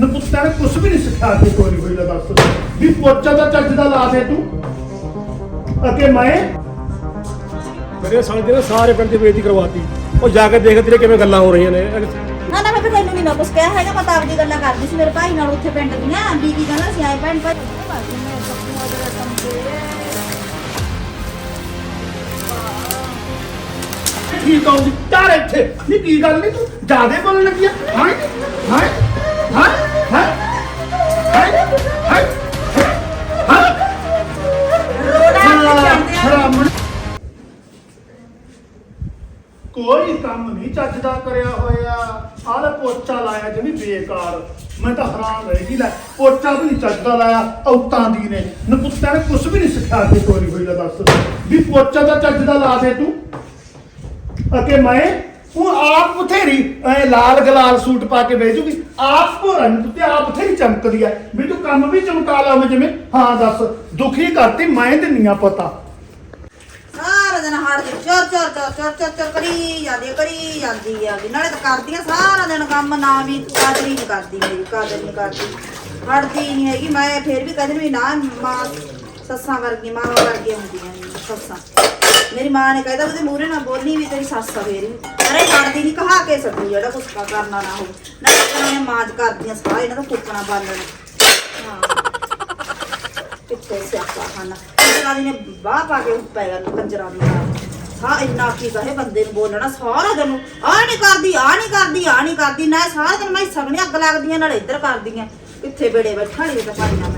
ਨਪੁੱਤਾਂ ਨੇ ਕੁਝ ਵੀ ਨਹੀਂ ਸਿਖਾ ਕੇ ਕੋਈ ਹੋਈ ਲੈ ਦੱਸ। ਵੀ ਪੋਚਾ ਦਾ ਚੱਜ ਦਾ ਲਾ ਦੇ ਤੂੰ। ਅੱਗੇ ਮੈਂ ਮੇਰੇ ਸਾਲੇ ਦੇ ਨਾ ਸਾਰੇ ਪਿੰਡ ਦੀ ਬੇਇੱਜ਼ਤੀ ਕਰਵਾਤੀ। ਉਹ ਜਾ ਕੇ ਦੇਖ ਤੇਰੇ ਕਿਵੇਂ ਗੱਲਾਂ ਹੋ ਰਹੀਆਂ ਨੇ। ਨਾ ਨਾ ਮੈਂ ਕਿਹਾ ਤੈਨੂੰ ਨਹੀਂ ਨਾ ਕੁਛ ਕਿਹਾ ਹੈਗਾ ਮੈਂ ਤਾਂ ਆਪਦੀ ਗੱਲਾਂ ਕਰਦੀ ਸੀ ਮੇਰੇ ਭਾਈ ਨਾਲ ਉੱਥੇ ਪਿੰਡ ਦੀਆਂ। ਵੀ ਕੀ ਕਹਿੰਦਾ ਸੀ ਆਏ ਭੈਣ ਭਾਈ। ਠੀਕ ਆਉਂਦੀ। ਚਾਰ ਇੱਥੇ। ਨਹੀਂ ਕੀ ਗੱਲ ਨਹੀਂ ਤੂੰ? ਜਿਆਦੇ ਬੋਲਣ ਲੱਗੀ ਆ। ਹਾਂ ਹਾਂ ਹਾਂ ਕੋਈ ਕੰਮ ਨਹੀਂ ਚੱਜ ਦਾ ਕਰਿਆ ਹੋਇਆ। ਆਹ ਲੈ ਪੋਚਾ ਲਾਇਆ ਜਮੀ ਬੇਕਾਰ। ਮੈਂ ਤਾਂ ਹੈਰਾਨ ਰਹਿ ਗਈ ਲੈ। ਪੋਚਾ ਵੀ ਨਹੀਂ ਚੱਜ ਦਾ ਲਾਇਆ, ਔਤਾਂ ਦੀ ਨੇ। ਨਪੁੱਤਾਂ ਨੇ ਕੁਝ ਵੀ ਨਹੀਂ ਸਿਖਾ ਕੇ ਕੋਈ ਹੋਈ ਲੈ ਦੱਸ। ਵੀ ਪੋਚਾ ਤਾਂ ਚੱਜ ਦਾ ਲਾ ਦੇ ਤੂੰ। ਅਕੇ ਮੈਂ ਉਹ ਆਪ ਬਥੇਰੀ, ਐ ਲਾਲ ਗਲਾਲ ਸੂਟ ਪਾ ਕੇ ਭੇਜੂਗੀ ਆਪ ਭੋਰਨ ਤੇ ਆਪ ਬਥੇਰੀ ਚਮਕਦੀ ਐ ਵੀ ਕੰਮ ਵੀ ਚਮਕਾ ਲਾ ਮੈਂ ਜਿਵੇਂ। ਹਾਂ, ਦੱਸ, ਦੁਖੀ ਕਰਤੀ, ਮੈਂ ਦਿੰਨੀਆਂ ਪਤਾ। ਸਾਰਾ ਦਿਨ ਹੜ ਦੇ ਚਰ ਚਰ ਚਰ ਚਰ ਚਰ ਚਰ ਕਰੀ ਜਾਂਦੀ ਕਰੀ ਜਾਂਦੀ ਆ। ਵੀ ਨਾਲੇ ਤਾਂ ਕਰਦੀਆਂ ਸਾਰਾ ਦਿਨ ਕੰਮ, ਨਾ ਵੀ ਕਾਦਰ ਹੀ ਨਹੀਂ ਕਰਦੀ ਮੇਰੀ ਕਾਦਰ ਨਹੀਂ ਕਰਦੀ। ਹੜਦੀ ਨਹੀਂ ਹੈਗੀ, ਮੈਂ ਫੇਰ ਵੀ ਕਹਿੰਦੀ ਵੀ ਨਾ ਮਾਂ, ਸੱਸਾਂ ਵਰਗੀ ਮਾਵਾਂ ਵਰਗੀਆਂ ਹੁੰਦੀਆਂ ਨੇ, ਸੱਸਾਂ। ਮੇਰੀ ਮਾਂ ਨੇ ਕਹਿੰਦਾ ਉਹਦੇ ਮੂਹਰੇ ਨਾ ਬੋਲੀ ਵੀ ਤੇਰੀ ਸੱਸ ਆ ਫੇਰ ਅਰੇ ਲੜਦੀ ਨਹੀਂ ਕਹਾ ਕੇ ਸਕਦੀ ਜਿਹੜਾ ਕੁਛ ਕਰਨਾ ਨਾ ਹੋਵੇ। ਨਾ ਇਹਨਾਂ ਮਾਜ ਕਰਦੀਆਂ ਸਾਰਾ, ਇਹਨਾਂ ਦਾ ਕੁੱਕਣਾ ਬਾਲਣ ਹਾਂ। ਕਿੱਥੇ ਸਿਆਪਾ ਖਾਨਾ। ਕੰਜਰਾਂ ਨੇ ਬਾਹ ਪਾ ਕੇ ਉੱਪਰ ਗਿਆ ਕੰਜਰਾਂ ਦੀ ਹਾਂ, ਇੰਨਾ ਕੀ ਕਹੇ ਬੰਦੇ ਨੂੰ ਬੋਲਣਾ, ਸਾਰਾ ਦਿਨ ਆ ਨਹੀਂ ਕਰਦੀ ਆ ਨਹੀਂ ਕਰਦੀ ਆ ਨਹੀਂ ਕਰਦੀ ਨਾ ਸਾਰਾ ਦਿਨ ਮੈਂ ਸਗਣੇ ਅੱਗ ਲੱਗਦੀਆਂ, ਨਾਲ ਇੱਧਰ ਕਰਦੀਆਂ। ਕਿੱਥੇ ਬੇੜੇ ਬੈਠਾ ਨਹੀਂ ਤਾਂ ਪਾਈਆਂ ਮੈਂ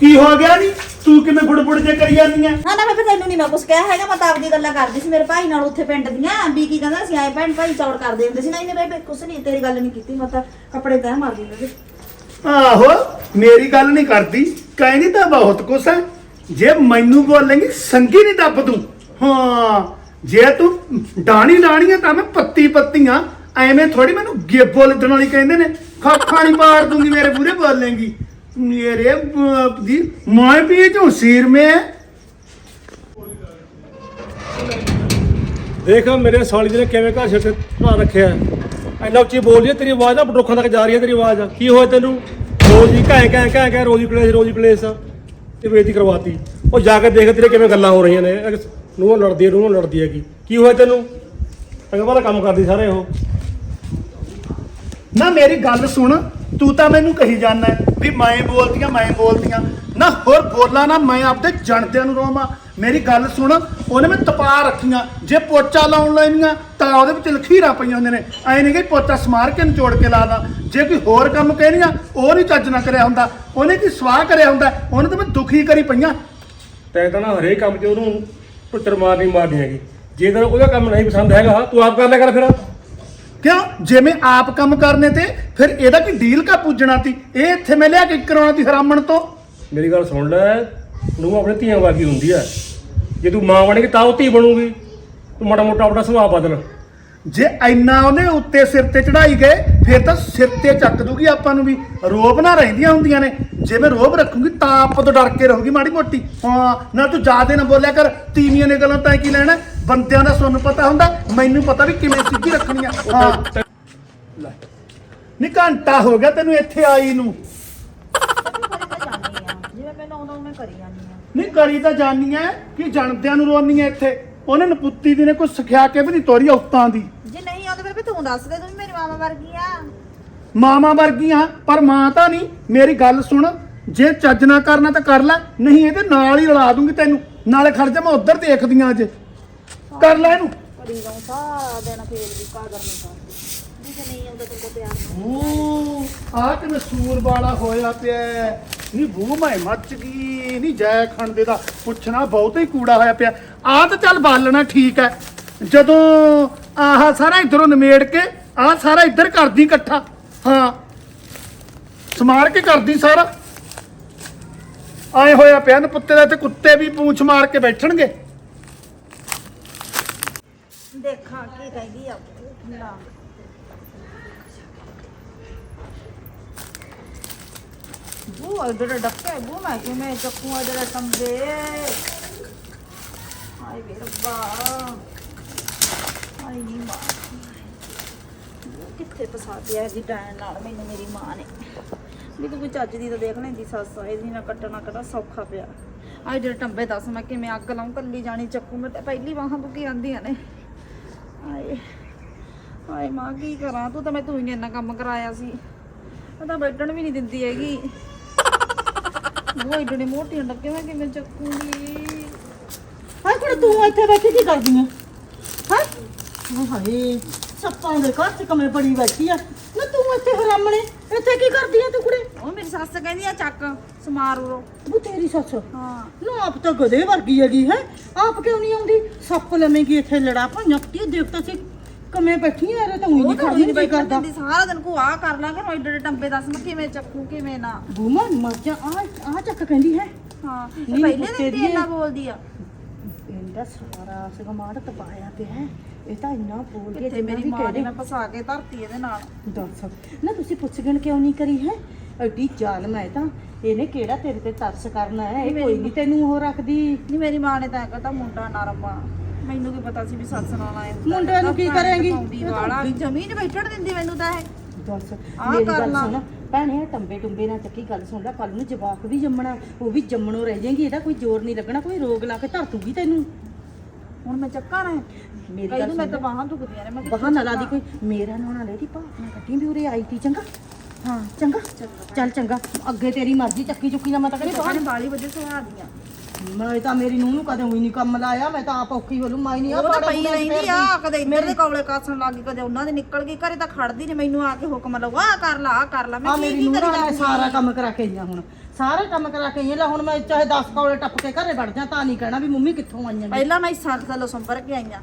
ਕੀ ਹੋ ਗਿਆ ਨਹੀਂ ਤੂੰ ਕਿਵੇਂ ਬੁੜਬੁੜ ਜੇ ਕਰੀ ਜਾਂਦੀ ਐ? ਨਾ ਨਾ ਮੈਂ ਕਿਹਾ ਤੈਨੂੰ ਨਹੀਂ ਮੈਂ ਕੁਛ ਕਿਹਾ ਹੈਗਾ ਮੈਂ ਤਾਂ ਆਪਦੀ ਗੱਲਾਂ ਕਰਦੀ ਸੀ ਮੇਰੇ ਭਾਈ ਨਾਲ ਉੱਥੇ ਪਿੰਡ ਦੀਆਂ ਵੀ ਕੀ ਕਹਿੰਦਾ ਸੀ ਆਏ ਭੈਣ ਭਾਈ ਚੌੜ ਕਰਦੇ ਹੁੰਦੇ ਸੀ। ਨਹੀਂ ਨਹੀਂ ਬੇਬੇ ਕੁਛ ਨਹੀਂ ਤੇਰੀ ਗੱਲ ਨਹੀਂ ਕੀਤੀ ਮੈਂ ਤਾਂ ਕੱਪੜੇ ਤੈਅ ਮਾਰ ਦਿੰਦੇ ਸੀ। ਆਹੋ ਮੇਰੀ ਗੱਲ ਨਹੀਂ ਕਰਦੀ ਕਹਿੰਦੀ ਤਾਂ ਬਹੁਤ ਕੁਛ ਹੈ ਜੇ ਮੈਨੂੰ ਬੋਲੇਂਗੀ ਸੰਗੀ ਨਹੀਂ ਦੱਬ ਤੂੰ ਹਾਂ ਜੇ ਤੂੰ ਡਾਣੀ ਡਾਣੀ ਹੈ ਤਾਂ ਮੈਂ ਪੱਤੀ ਪੱਤੀਆਂ ਐਵੇਂ ਥੋੜੀ ਮੈਨੂੰ ਗੇਬੋ ਲੱਦਣ ਵਾਲੀ ਕਹਿੰਦੇ ਨੇ ਖਾਖਾਂ ਨਹੀਂ ਪਾੜ ਦੂੰਗੀ ਮੇਰੇ ਪੂਰੇ ਬੋਲੇਂਗੀ। ਮੇਰੇ ਬਾਪ ਦੀ ਮੈਂ ਵੀ ਜੋ ਸਿਰ ਮੇ ਦੇਖ ਮੇਰੇ ਸਾਲੇ ਦੇ ਨੇ ਕਿਵੇਂ ਘਰ ਛੱਡ ਭਰਾ ਰੱਖਿਆ ਇੰਨਾ ਉੱਚੀ ਬੋਲਦੀ ਹੈ ਤੇਰੀ ਆਵਾਜ਼ ਨਾ ਬਡੋਖਾਂ ਤੱਕ ਜਾ ਰਹੀ ਹੈ ਤੇਰੀ ਆਵਾਜ਼। ਕੀ ਹੋਇਆ ਤੈਨੂੰ? ਰੋਜ਼ ਹੀ ਕਹਿ ਕਹਿ ਕਹਿ ਕਹਿ ਰੋਜ਼ ਹੀ ਪਲੇਸ ਰੋਜ਼ ਹੀ ਪਲੇਸ ਤੇ ਬੇਇੱਜ਼ਤੀ ਕਰਵਾਤੀ। ਉਹ ਜਾ ਕੇ ਦੇਖ ਤੇਰੇ ਕਿਵੇਂ ਗੱਲਾਂ ਹੋ ਰਹੀਆਂ ਨੇ। ਨੂੰ ਲੜਦੀ ਹੈ ਨੂੰ ਲੜਦੀ ਹੈਗੀ। ਕੀ ਹੋਇਆ ਤੈਨੂੰ? ਅਗਰ ਵਾਲਾ ਕੰਮ ਕਰਦੀ ਸਾਰੇ ਉਹ। ਨਾ ਮੇਰੀ ਗੱਲ ਸੁਣ ਤੂੰ ਤਾਂ ਮੈਨੂੰ ਕਹੀ ਜਾਂਦਾ ਵੀ ਮੈਂ ਬੋਲਦੀਆਂ ਮੈਂ ਬੋਲਦੀਆਂ। ਨਾ ਹੋਰ ਬੋਲਾਂ, ਨਾ ਮੈਂ ਆਪਦੇ ਜਣਦਿਆਂ ਨੂੰ ਰੋਵਾਂ ਮੇਰੀ ਗੱਲ ਸੁਣ, ਉਹਨੇ ਮੈਂ ਤਪਾ ਰੱਖੀਆਂ। ਜੇ ਪੋਚਾ ਲਾਉਣ ਲੈਣੀਆਂ, ਤਾਂ ਉਹਦੇ ਵਿੱਚ ਲਖੀਰਾਂ ਪਈਆਂ ਹੁੰਦੀਆਂ ਨੇ। ਐ ਨਹੀਂ ਕਿ ਪੋਚਾ ਸਮਾਰ ਕੇ ਨਿਚੋੜ ਕੇ ਲਾ ਦਾਂ। ਜੇ ਕੋਈ ਹੋਰ ਕੰਮ ਕਹਿਣੀਆਂ, ਉਹ ਨਹੀਂ ਚੱਜ ਨਾ ਕਰਿਆ ਹੁੰਦਾ। ਉਹਨੇ ਕੀ ਸਵਾਹ ਕਰਿਆ ਹੁੰਦਾ? ਉਹਨੇ ਤਾਂ ਮੈਂ ਦੁਖੀ ਕਰੀ ਪਈਆਂ। ਤੈਂ ਤਾਂ ਨਾ ਹਰੇਕ ਕੰਮ 'ਚ ਉਹਨੂੰ ਪੁੱਤਰ ਮਾਰਨੀ ਮਾਰਨੀ ਹੈਗੀ। ਜੇ ਤੈਨੂੰ ਉਹਦਾ ਕੰਮ ਨਹੀਂ ਪਸੰਦ ਹੈਗਾ, ਤੂੰ ਆਪ ਕਰ ਲਿਆ ਕਰ ਫਿਰ। ਕਿਉਂ? ਜਿਵੇਂ ਆਪ ਕੰਮ ਕਰਨੇ ਤੇ, ਫਿਰ ਇਹਦਾ ਕੀ ਡੀਲ ਕਾ ਪੂਜਣਾ ਤੀ? ਇਹ ਇੱਥੇ ਮੈਂ ਲਿਆ ਕੇ ਕਰਾਉਣਾ ਤੀ ਹਰਾਮਣ ਤੋਂ। ਮੇਰੀ ਗੱਲ ਸੁਣ ਲੈ ਨੂੰ ਆਪਣੇ ਧੀਆਂ ਵਾਗੀ ਹੁੰਦੀ ਹੈ ਜੇ ਤੂੰ ਮਾਂ ਬਣੇਗੀ ਤਾਂ ਉਹ ਧੀ ਬਣੂਗੀ, ਤੂੰ ਮਾੜਾ ਮੋਟਾ ਆਪਣਾ ਸੁਭਾਅ ਬਦਲ। ਜੇ ਇੰਨਾ ਉਹਨੇ ਉੱਤੇ ਸਿਰ ਤੇ ਚੜਾਈ ਗਏ ਫਿਰ ਤਾਂ ਸਿਰ ਤੇ ਚੱਕ ਦੂਗੀ ਆਪਾਂ ਨੂੰ ਵੀ। ਰੋਬ ਨਾ ਰਹਿੰਦੀਆਂ ਹੁੰਦੀਆਂ ਨੇ। ਜੇ ਮੈਂ ਰੋਬ ਰੱਖੂਗੀ ਤਾਂ ਆਪਾਂ ਤੋਂ ਡਰ ਕੇ ਰਹੂਗੀ ਮਾੜੀ ਮੋਟੀ। ਹਾਂ ਨਾ ਤੂੰ ਜ਼ਿਆਦੇ ਨਾ ਬੋਲਿਆ ਕਰ। ਤੀਵੀਆਂ ਨੇ ਗੱਲਾਂ ਤਾਂ ਕੀ ਲੈਣਾ? ਬੰਦਿਆਂ ਦਾ ਸੁਣ ਪਤਾ ਹੁੰਦਾ। ਮੈਨੂੰ ਪਤਾ ਵੀ ਕਿਵੇਂ ਸਿੱਧੀ ਰੱਖਣੀ ਆ ਹਾਂ। ਲੈ ਨੀ ਘੰਟਾ ਹੋ ਗਿਆ ਤੈਨੂੰ ਇੱਥੇ ਆਈ ਨੂੰ। ਜਿਵੇਂ ਪਹਿਲਾਂ ਮੈਂ ਕਰੀ ਜਾਂਦੀ ਆ। ਨੀ ਕਰੀ ਤਾਂ ਜਾਨੀ ਐ ਕਿ ਜਾਣਦਿਆਂ ਨੂੰ ਰੋਣੀ ਐ ਇੱਥੇ? ਉਹਨੇ ਨਪੁੱਤੀ ਦੀ ਨੇ ਕੁਝ ਸਿਖਿਆ ਕੇ ਵੀ ਨਹੀਂ ਤੋਰੀ ਔਤਾਂ ਦੀ। ਜੇ ਨਹੀਂ ਆਉਂਦੇ ਫਿਰ ਵੀ ਤੂੰ ਦੱਸ ਦੇ ਤੂੰ ਵੀ ਮੇਰੀ ਮਾਮਾ ਵਰਗੀ ਆ ਮਾਵਾਂ ਵਰਗੀਆਂ ਪਰ ਮਾਂ ਤਾਂ ਨਹੀਂ। ਮੇਰੀ ਗੱਲ ਸੁਣ ਜੇ ਚੱਜ ਨਾ ਕਰਨਾ ਤਾਂ ਕਰ ਲੈ ਨਹੀਂ ਇਹਦੇ ਨਾਲ ਹੀ ਰਲਾ ਦੂੰਗੀ ਤੈਨੂੰ। ਨਾਲੇ ਖੜ ਜਾ ਮੈਂ ਉਧਰ ਦੇਖਦੀਆਂ ਅੱਜ ਕਰ ਲੈ ਇਹਨੂੰ। ਕਰੀ ਜਾਉਂ ਸਾਰਾ ਦਿਨ ਫੇਰ ਵੀ ਕਾਦਰ ਨਹੀਂ ਕਰਦੀ ਨਹੀਂ ਆਉਂਦਾ ਪਿਆਰ ਨਾਲ? ਆ ਵਾਲਾ ਹੋਇਆ ਪਿਆ ਹੈ। ਨੀ ਬੂ ਮੈਂ ਮੱਚ ਗਈ ਨੀ ਜੈ ਖੰਡੇ ਦਾ ਪੁੱਛਣਾ ਬਹੁਤ ਹੀ ਕੂੜਾ ਹੋਇਆ ਪਿਆ। ਆ ਤਾਂ ਚੱਲ ਬਾਲਣਾ ਠੀਕ ਹੈ। ਜਦੋਂ ਆਹ ਸਾਰਾ ਇਧਰੋਂ ਨਿਮੇੜ ਕੇ ਆਹ ਸਾਰਾ ਇੱਧਰ ਕਰਦੀ ਇਕੱਠਾ। ਹਾਂ। ਸਮਾਰ ਕੇ ਕਰਦੀ ਸਾਰਾ। ਆਏ ਹੋਇਆ ਪਿਆ ਨਾ ਪੁੱਤੇ ਦਾ ਤੇ ਕੁੱਤੇ ਵੀ ਪੂੰਛ ਮਾਰ ਕੇ ਬੈਠਣਗੇ। ਦੇਖਾਂ ਕੀ ਕਹਿੰਦੀ ਆ ਨਾ। ਬੂ ਇਧਰ ਡੱਕੇ ਬੂ ਮੈਂ ਕਿਵੇਂ ਚੱਕੂ ਇਧਰ ਟੰਬੇ ਹਾਏ ਵੇ ਕਿੱਥੇ ਫਸਾਤੀ ਐ ਜੀ ਟੈਨ ਨਾਲ ਮੈਨੂੰ ਮੇਰੀ ਮਾਂ ਨੇ ਵੀ ਤੂੰ ਕੋਈ ਚੱਜ ਦੀ ਤਾਂ ਦੇਖ ਲੈਂਦੀ ਸੱਸ ਇਹਦੀ ਨਾ ਕੱਟਣਾ ਕਿਹੜਾ ਸੌਖਾ ਪਿਆ ਆਹ ਜਿਹੜੇ ਟੰਬੇ ਦੱਸ ਮੈਂ ਕਿਵੇਂ ਅੱਗ ਲਾਉਂ ਕੱਲੀ ਜਾਣੀ ਚੱਕੂ ਮੈਂ ਤਾਂ ਪਹਿਲੀ ਵਾਹਾਂ ਬੁਕੀ ਆਂਦੀਆਂ ਨੇ ਆਏ ਹਾਏ ਮਾਂ ਕੀ ਕਰਾਂ ਤੂੰ ਤਾਂ ਮੈਂ ਤੂੰ ਹੀ ਇੰਨਾ ਕੰਮ ਕਰਾਇਆ ਸੀ ਉਹ ਤਾਂ ਬੈਠਣ ਵੀ ਨਹੀਂ ਦਿੰਦੀ ਹੈਗੀ ਉਹ ਇਡਣੀ ਮੋਟੀਆਂ ਡੱਕੇ ਮੈਂ ਕਿਵੇਂ ਚੱਕੂਗੀ? ਹਾਂ ਕੁੜੇ ਤੂੰ ਇੱਥੇ ਬੈਠੀ ਕੀ ਕਰਦੀ ਹੈ ਹਾਂ? ਹਾਏ ਸੱਪਾਂ ਦੇ ਘਰ ਚ ਕਮੇ ਬੜੀ ਬੈਠੀ ਆ। ਨਾ ਤੂੰ ਇੱਥੇ ਹਰਾਮਣੇ ਇੱਥੇ ਕੀ ਕਰਦੀ ਆ ਤੂੰ ਕੁੜੇ? ਉਹ ਮੇਰੀ ਸੱਸ ਕਹਿੰਦੀ ਆ ਚੱਕ ਸਮਾਰੋ ਉਹ ਤੇਰੀ ਸੱਸ? ਹਾਂ। ਨਾ ਆਪ ਤਾਂ ਗਧੇ ਵਰਗੀ ਹੈਗੀ ਹੈ? ਆਪ ਕਿਉਂ ਨਹੀਂ ਆਉਂਦੀ? ਸੱਪ ਲਵੇਂਗੀ ਇੱਥੇ ਲੜਾ ਭਾਈਆਂ। ਕੀ ਦੇਖਤਾ ਸੀ? ਕਮੇ ਬੈਠੀ ਆ ਰੇ ਤਾਂ ਉਹੀ ਉਹ ਨਹੀਂ ਤਾਂ ਕਰਦੀ ਨਹੀਂ ਕਰਦਾ। ਸਾਰਾ ਦਿਨ ਕੋ ਆ ਕਰ ਲਾਂਗੇ ਰੋਈ ਡੜੇ ਟੰਬੇ ਦੱਸ ਮੈਂ ਕਿਵੇਂ ਚੱਕੂ ਕਿਵੇਂ ਨਾ। ਬੂਮਾ ਮਰ ਜਾ ਆ ਆ ਚੱਕ ਕਹਿੰਦੀ ਹੈ। ਹਾਂ ਇਹ ਪਹਿਲੇ ਦਿਨ ਇੰਨਾ ਬੋਲਦੀ ਆ। ਇਹਦਾ ਸਾਰਾ ਸਗਮਾੜ ਤਪਾਇਆ ਪਿਆ ਹੈ। ਇਹ ਤਾਂ ਇੰਨਾ ਹੈ ਕਿੱਥੇ ਜਿੰਨਾ ਮੇਰੀ ਮਾਂ ਨੇ ਮੈਂ ਫਸਾ ਕੇ ਧਰਤੀ ਇਹਦੇ ਨਾਲ। ਦੱਸ ਨਾ ਤੁਸੀਂ ਪੁੱਛਗਣ ਕਿਉਂ ਨਹੀਂ ਕਰੀ ਹੈ? ਐਡੀ ਜ਼ਾਲਮ ਹੈ ਤਾਂ। ਇਹਨੇ ਕਿਹੜਾ ਤੇਰੇ ਤੇ ਤਰਸ ਕਰਨਾ ਹੈ? ਇਹ ਕੋਈ ਨਹੀਂ ਤੈਨੂੰ ਉਹ ਰੱਖਦੀ। ਨਹੀਂ ਮੇਰੀ ਮਾਂ ਨੇ ਤਾਂ ਕਹਤਾ ਮੁੰਡਾ ਨਰਮ ਮੈਨੂੰ ਕੀ ਪਤਾ ਸੀ ਵੀ ਸੱਸ ਨਾਲ ਆਏ ਮੁੰਡਿਆਂ ਨੂੰ ਕੀ ਕਰੇਂਗੀ? ਵਾਲਾ। ਜ਼ਮੀਨ ਬੈਠਣ ਦਿੰਦੀ ਮੈਨੂੰ ਤਾਂ ਇਹ। ਦੱਸ ਆਹ ਮੇਰੀ ਕਰ ਗੱਲ ਲਾ। ਸੁਣ। ਭੈਣੇ ਟੰਬੇ ਟੁੰਬੇ ਨਾਲ ਚੱਕੀ ਗੱਲ ਸੁਣ ਲੈ ਕੱਲ ਨੂੰ ਜਵਾਕ ਵੀ ਜੰਮਣਾ ਉਹ ਵੀ ਜੰਮਣੋਂ ਰਹਿ ਜਾਏਗੀ ਇਹਦਾ ਕੋਈ ਜ਼ੋਰ ਨਹੀਂ ਲੱਗਣਾ ਕੋਈ ਰੋਗ ਲਾ ਕੇ ਧਰ ਦੂਗੀ ਤੈਨੂੰ। ਹੁਣ ਮੈਂ ਚੱਕਾ ਨਾ ਮੇਰੀ ਕਈ ਗੱਲ ਨੂੰ ਮੈਂ ਸੁਣ ਤਾਂ ਬਾਹਾਂ ਦੁਖਦੀਆਂ ਨੇ ਮੈਂ ਕਿੱਥੇ ਬਹਾਨਾ ਲਾ ਦੀ ਚੱਕਾਂ? ਕੋਈ। ਮੇਰਾ ਨਾਣਾ ਲੈ ਦੀ ਪਾ ਮੈਂ ਕੱਢੀ ਵੀ ਉਰੇ ਆਈ ਤੀ ਚੰਗਾ? ਹਾਂ। ਚੰਗਾ? ਚੱਲ ਚੰਗਾ। ਅੱਗੇ ਤੇਰੀ ਮਰਜ਼ੀ ਚੱਕੀ ਚੁੱਕੀ ਨਾ ਮੈਂ ਤਾਂ ਕਹਿੰਦੀ ਬਾਹਾਂ ਬਾਲੀ ਵਜੇ ਦੀਆਂ। ਮੈਂ ਤਾਂ ਮੇਰੀ ਨੂੰਹ ਨੂੰ ਕਦੇ ਹੋਈ ਨਹੀਂ ਕੰਮ ਲਾਇਆ ਮੈਂ ਤਾਂ ਆਪ ਔਖੀ ਹੋਲੂ ਮੈਂ ਨਹੀਂ ਆ ਉਹ ਤਾਂ ਪਾੜੇ ਪਈ ਰਹਿੰਦੀ ਆ। ਕਦੇ ਇੱਧਰ ਦੇ ਕੌਲੇ ਕਾਸਣ ਲੱਗ ਗਈ ਕਦੇ ਉਹਨਾਂ ਦੇ ਨਿਕਲ ਗਈ ਘਰੇ ਤਾਂ ਖੜਦੀ ਨਹੀਂ ਮੈਨੂੰ ਆ ਕੇ ਹੁਕਮ ਲਵਾ ਆਹ ਕਰ ਲਾ ਆ ਕਰ ਲਾ ਆ ਮੈਂ ਕੀ ਮੇਰੀ ਕੀ ਨੂੰਹ ਕਰੀ ਨਾਲ ਮੈਂ ਸਾਰਾ ਕੰਮ ਕਰਾ ਕੇ ਆਈਆਂ ਹੁਣ ਸਾਰਾ ਕੰਮ ਕਰਾ ਕੇ ਆਈਆਂ ਲੈ ਹੁਣ ਮੈਂ ਚਾਹੇ 10 ਕੌਲੇ ਟੱਪ ਕੇ ਘਰੇ ਵੜ ਜਾ ਤਾਂ ਨਹੀਂ ਕਹਿਣਾ ਵੀ ਮੰਮੀ ਕਿੱਥੋਂ ਆਈਆਂ ਨੇ। ਪਹਿਲਾਂ ਮੈਂ ਸਰ ਦਾ ਲਸਣ ਭਰ ਕੇ ਆਈਆਂ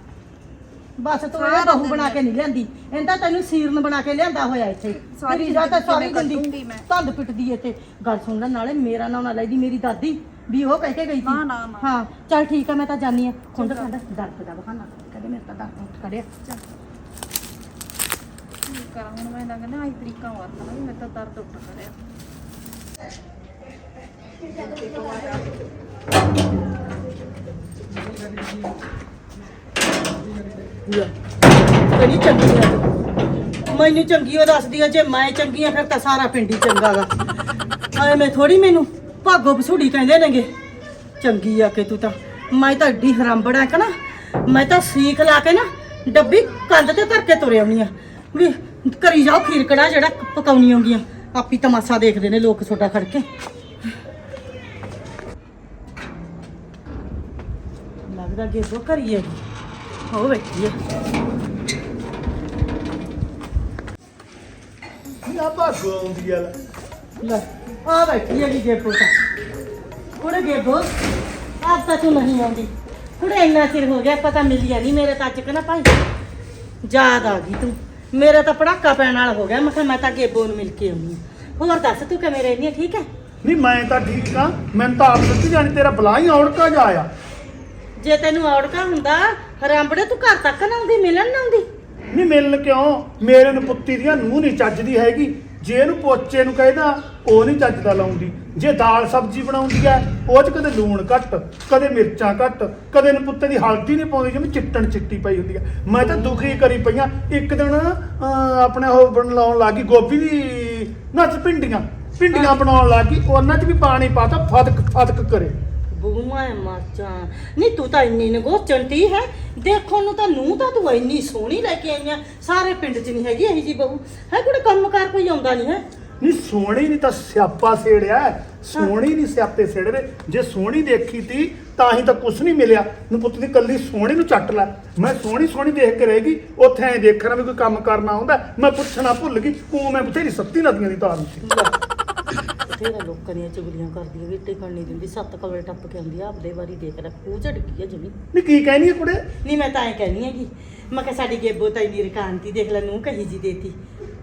ਬਸ ਤੂੰ ਇਹ ਬਹੂ ਬਣਾ ਕੇ ਨਹੀਂ ਲਿਆਂਦੀ ਇਹਨਾਂ ਤਾਂ ਤੈਨੂੰ ਸੀਰਨ ਬਣਾ ਕੇ ਲਿਆਂਦਾ ਹੋਇਆ ਇੱਥੇ ਤੇਰੀ ਤਾਂ ਜ਼ਿੰਦਗੀ ਸਾਰੀ ਗੰਦੀ। ਧੰਦ ਪਿੱਟਦੀ ਇੱਥੇ ਗੱਲ ਸੁਣ ਲੈ ਨਾਲੇ ਮੇਰਾ ਨਾਂ ਨਾ ਲੈਦੀ ਮੇਰੀ ਦਾਦੀ ਵੀ ਉਹ ਕਹਿ ਕੇ ਗਈ ਸੀ। ਨਾ, ਨਾ, ਨਾ। ਹਾਂ ਚੱਲ ਠੀਕ ਆ ਮੈਂ ਤਾਂ ਜਾਨੀ ਆ। ਸਾਡਾ ਦਰਦ ਦਾ ਬਹਾਨਾ ਕਦੇ ਮੇਰੇ ਤਾਂ ਦਰਦ ਉੱਠ ਖੜਿਆ। ਕੀ ਕਰਾਂ ਹੁਣ ਮੈਂ ਤਾਂ ਕਹਿੰਦਾ ਆਈ ਤਰੀਕਾ ਵਰਤਣਾ ਵੀ ਮੇਰੇ ਤਾਂ ਦਰਦ ਉੱਠ ਖੜਿਆ। ਤੇਰੀ ਚੰਗੀ ਆ। ਮੈਨੂੰ ਚੰਗੀ ਉਹ ਦੱਸਦੀ ਆ ਜੇ ਮੈਂ ਚੰਗੀ ਆ ਫਿਰ ਤਾਂ ਸਾਰਾ ਪਿੰਡ ਹੀ ਚੰਗਾ ਗਾ। ਆਏ ਮੈਂ ਥੋੜੀ ਮੈਨੂੰ ਭਾਗੋ ਬਸੂੜੀ ਕਹਿੰਦੇ ਨੇਗੇ। ਚੰਗੀ ਆ ਕਿ ਤੂੰ ਤਾਂ। ਮੈਂ ਤਾਂ ਏਡੀ ਹਰਾਮਬੜਾ ਕਿ ਨਾ ਮੈਂ ਤਾਂ ਸੀਖ ਲਾ ਕੇ ਨਾ ਡੱਬੀ ਕੰਧ ਤੇ ਧਰ ਕੇ ਤੁਰੇ ਆਉਣੀ ਆ। ਵੀ ਕਰੀ ਜਾਓ ਖੀਰ ਕੜਾ ਜਿਹੜਾ ਪਕਾਉਣੀ ਆਉਂਦੀਆਂ ਆਪੀ ਤਮਾਸ਼ਾ ਦੇਖਦੇ ਨੇ ਲੋਕ ਛੋਟਾ ਖੜ ਕੇ ਲੱਗਦਾ ਕਿ ਉਹ ਕਰੀ ਹੈਗੀ ਹੋ ਬੈਠੀ ਆ। ਨਾ ਭਾਗੋ ਆਉਂਦੀ ਆ। ਲੈ। ਆ ਬੈਠੀ ਹੈਗੀ ਗੇਬੋ ਤਾਂ। ਕੁੜੇ ਗੇਬੋ ਆਪ ਤਾਂ ਤੂੰ ਨਹੀਂ ਆਉਂਦੀ। ਕੁੜੇ ਇੰਨਾ ਚਿਰ ਹੋ ਗਿਆ ਪਤਾ ਮਿਲਿਆ ਨਹੀਂ ਮੇਰੇ ਤਾਂ ਅੱਜ ਕਹਿੰਦਾ ਭਾਈ ਯਾਦ ਆ ਗਈ ਤੂੰ। ਮੇਰਾ ਤਾਂ ਪੜਾਕਾ ਪੈਣ ਵਾਲਾ ਹੋ ਗਿਆ ਮੈਂ ਕਿਹਾ ਮੈਂ ਤਾਂ ਗੇਬੋ ਨੂੰ ਮਿਲ ਕੇ ਆਉਣੀ ਆ। ਹੋਰ ਦੱਸ ਤੂੰ ਕਿਵੇਂ ਰਹਿੰਦੀ ਆ ਠੀਕ ਹੈ? ਨਹੀਂ ਮੈਂ ਤਾਂ ਠੀਕ ਆ ਮੈਨੂੰ ਤਾਂ ਆਪ ਸੱਚੀ ਜਾਣੀ ਤੇਰਾ ਬਲਾ ਹੀ ਔੜਕਾ ਜਾ ਤੈਨੂੰ ਔੜਕਾ ਹੁੰਦਾ ਹਰਾਂਬੜੇ ਤੂੰ ਘਰ ਤੱਕ ਨਾ ਆਉਂਦੀ ਮਿਲਣ ਨਾ ਆਉਂਦੀ? ਨਹੀਂ ਮਿਲਣ ਕਿਉਂ? ਮੇਰੇ ਨੂੰ ਪੁੱਤੀ ਦੀਆਂ ਨੂੰਹ ਨਹੀਂ ਚੱਜਦੀ ਹੈਗੀ। ਜੇ ਇਹਨੂੰ ਪੋਚੇ ਨੂੰ ਕਹਿੰਦਾ ਉਹ ਨਹੀਂ ਚੱਜਦਾ ਲਾਉਂਦੀ। ਜੇ ਦਾਲ ਸਬਜ਼ੀ ਬਣਾਉਂਦੀ ਐ ਉਹ ਚ ਕਦੇ ਲੂਣ ਘੱਟ ਕਦੇ ਮਿਰਚਾਂ ਘੱਟ ਕਦੇ ਨੂੰ ਪੁੱਤੇ ਦੀ ਹਲਦੀ ਨਹੀਂ ਪਾਉਂਦੀ ਜਿਵੇਂ ਚਿੱਟਣ ਚਿੱਟੀ ਪਈ ਹੁੰਦੀ ਐ। ਮੈਂ ਤਾਂ ਦੁਖੀ ਕਰੀ ਪਈਆਂ ਇੱਕ ਦਿਨ ਆਪਣੇ ਉਹ ਬਣਾਉਣ ਲੱਗੀ ਗੋਭੀ ਦੀ ਨੱਚ ਭਿੰਡੀਆਂ ਭਿੰਡੀਆਂ ਬਣਾਉਣ ਲੱਗੀ ਉਹਨਾਂ 'ਚ ਵੀ ਪਾਣੀ ਪਾਤਾ ਫਦਕ ਫਦਕ ਕਰੇ। ਬੂਮਾ ਮਾਚਾ ਨਹੀਂ ਤੂੰ ਤਾਂ ਇੰਨੀ ਨਗੋਚੰਟੀ ਹੈ। ਦੇਖਣ ਨੂੰ ਤਾਂ ਨੂੰ ਤਾਂ ਤੂੰ ਇੰਨੀ ਸੋਹਣੀ ਲੈ ਕੇ ਆਈਆਂ ਸਾਰੇ ਪਿੰਡ 'ਚ ਨਹੀਂ ਹੈਗੀ ਇਹੀ ਜੀ ਬਹੂ। ਹੈ ਕੋਈ ਕੰਮਕਾਰ ਕੋਈ ਆਉਂਦਾ ਨਹੀਂ ਹੈ। ਨਹੀਂ ਸੋਹਣੀ ਨਹੀਂ ਤਾਂ ਸਿਆਪਾ ਸੇੜਿਆ। ਸੋਹਣੀ ਨਹੀਂ ਸਿਆਪੇ ਸੇੜਦੇ ਜੇ ਸੋਹਣੀ ਦੇਖੀ ਤੀ ਤਾਂ ਹੀ ਤਾਂ ਕੁਛ ਨਹੀਂ ਮਿਲਿਆ। ਨੂੰ ਪੁੱਤ ਦੀ ਕੱਲੀ ਸੋਹਣੀ ਨੂੰ ਚੱਟ ਲੈ। ਮੈਂ ਸੋਹਣੀ ਸੋਹਣੀ ਦੇਖ ਕੇ ਰਹੇਗੀ ਉੱਥੇ ਐ ਦੇਖਣਾ ਵੀ ਕੋਈ ਕੰਮ ਕਰਨਾ ਆਉਂਦਾ ਮੈਂ ਪੁੱਛਣਾ ਭੁੱਲ ਗਈ। ਉਹ ਮੈਂ ਬਥੇਰੀ ਸੱਤੀ ਨਦੀਆਂ ਦੀ ਤਾਰ ਦਿੱਤੀ। ਤੇਰਾ ਲੋਕਾਂ ਦੀਆਂ ਚੁਗਲੀਆਂ ਕਰਦੀ ਹੈ ਗਿੱਟੇ ਕਰਨ ਨਹੀਂ ਦਿੰਦੀ। ਸੱਤ ਕਵਲੇ ਟੱਪ ਕੇ ਆਉਂਦੀ ਆ ਆਪਦੇ ਵਾਰੀ ਦੇਖ ਲੈ। ਖੂਹ ਝੜ ਗਈ ਆ ਜਮੀ। ਨਹੀਂ ਕੀ ਕਹਿਣੀ ਹੈ ਕੁੜੇ? ਨਹੀਂ ਮੈਂ ਤਾਂ ਐ ਕਹਿਨੀ ਹੈਗੀ। ਮੈਂ ਕਿਹਾ ਸਾਡੀ ਗੇਬੋ ਤਾਂ ਇੰਨੀ ਰਕਾਨਤੀ ਦੇਖ ਲੈ ਨੂੰ ਕਹੀ ਜੀ ਦੇਤੀ।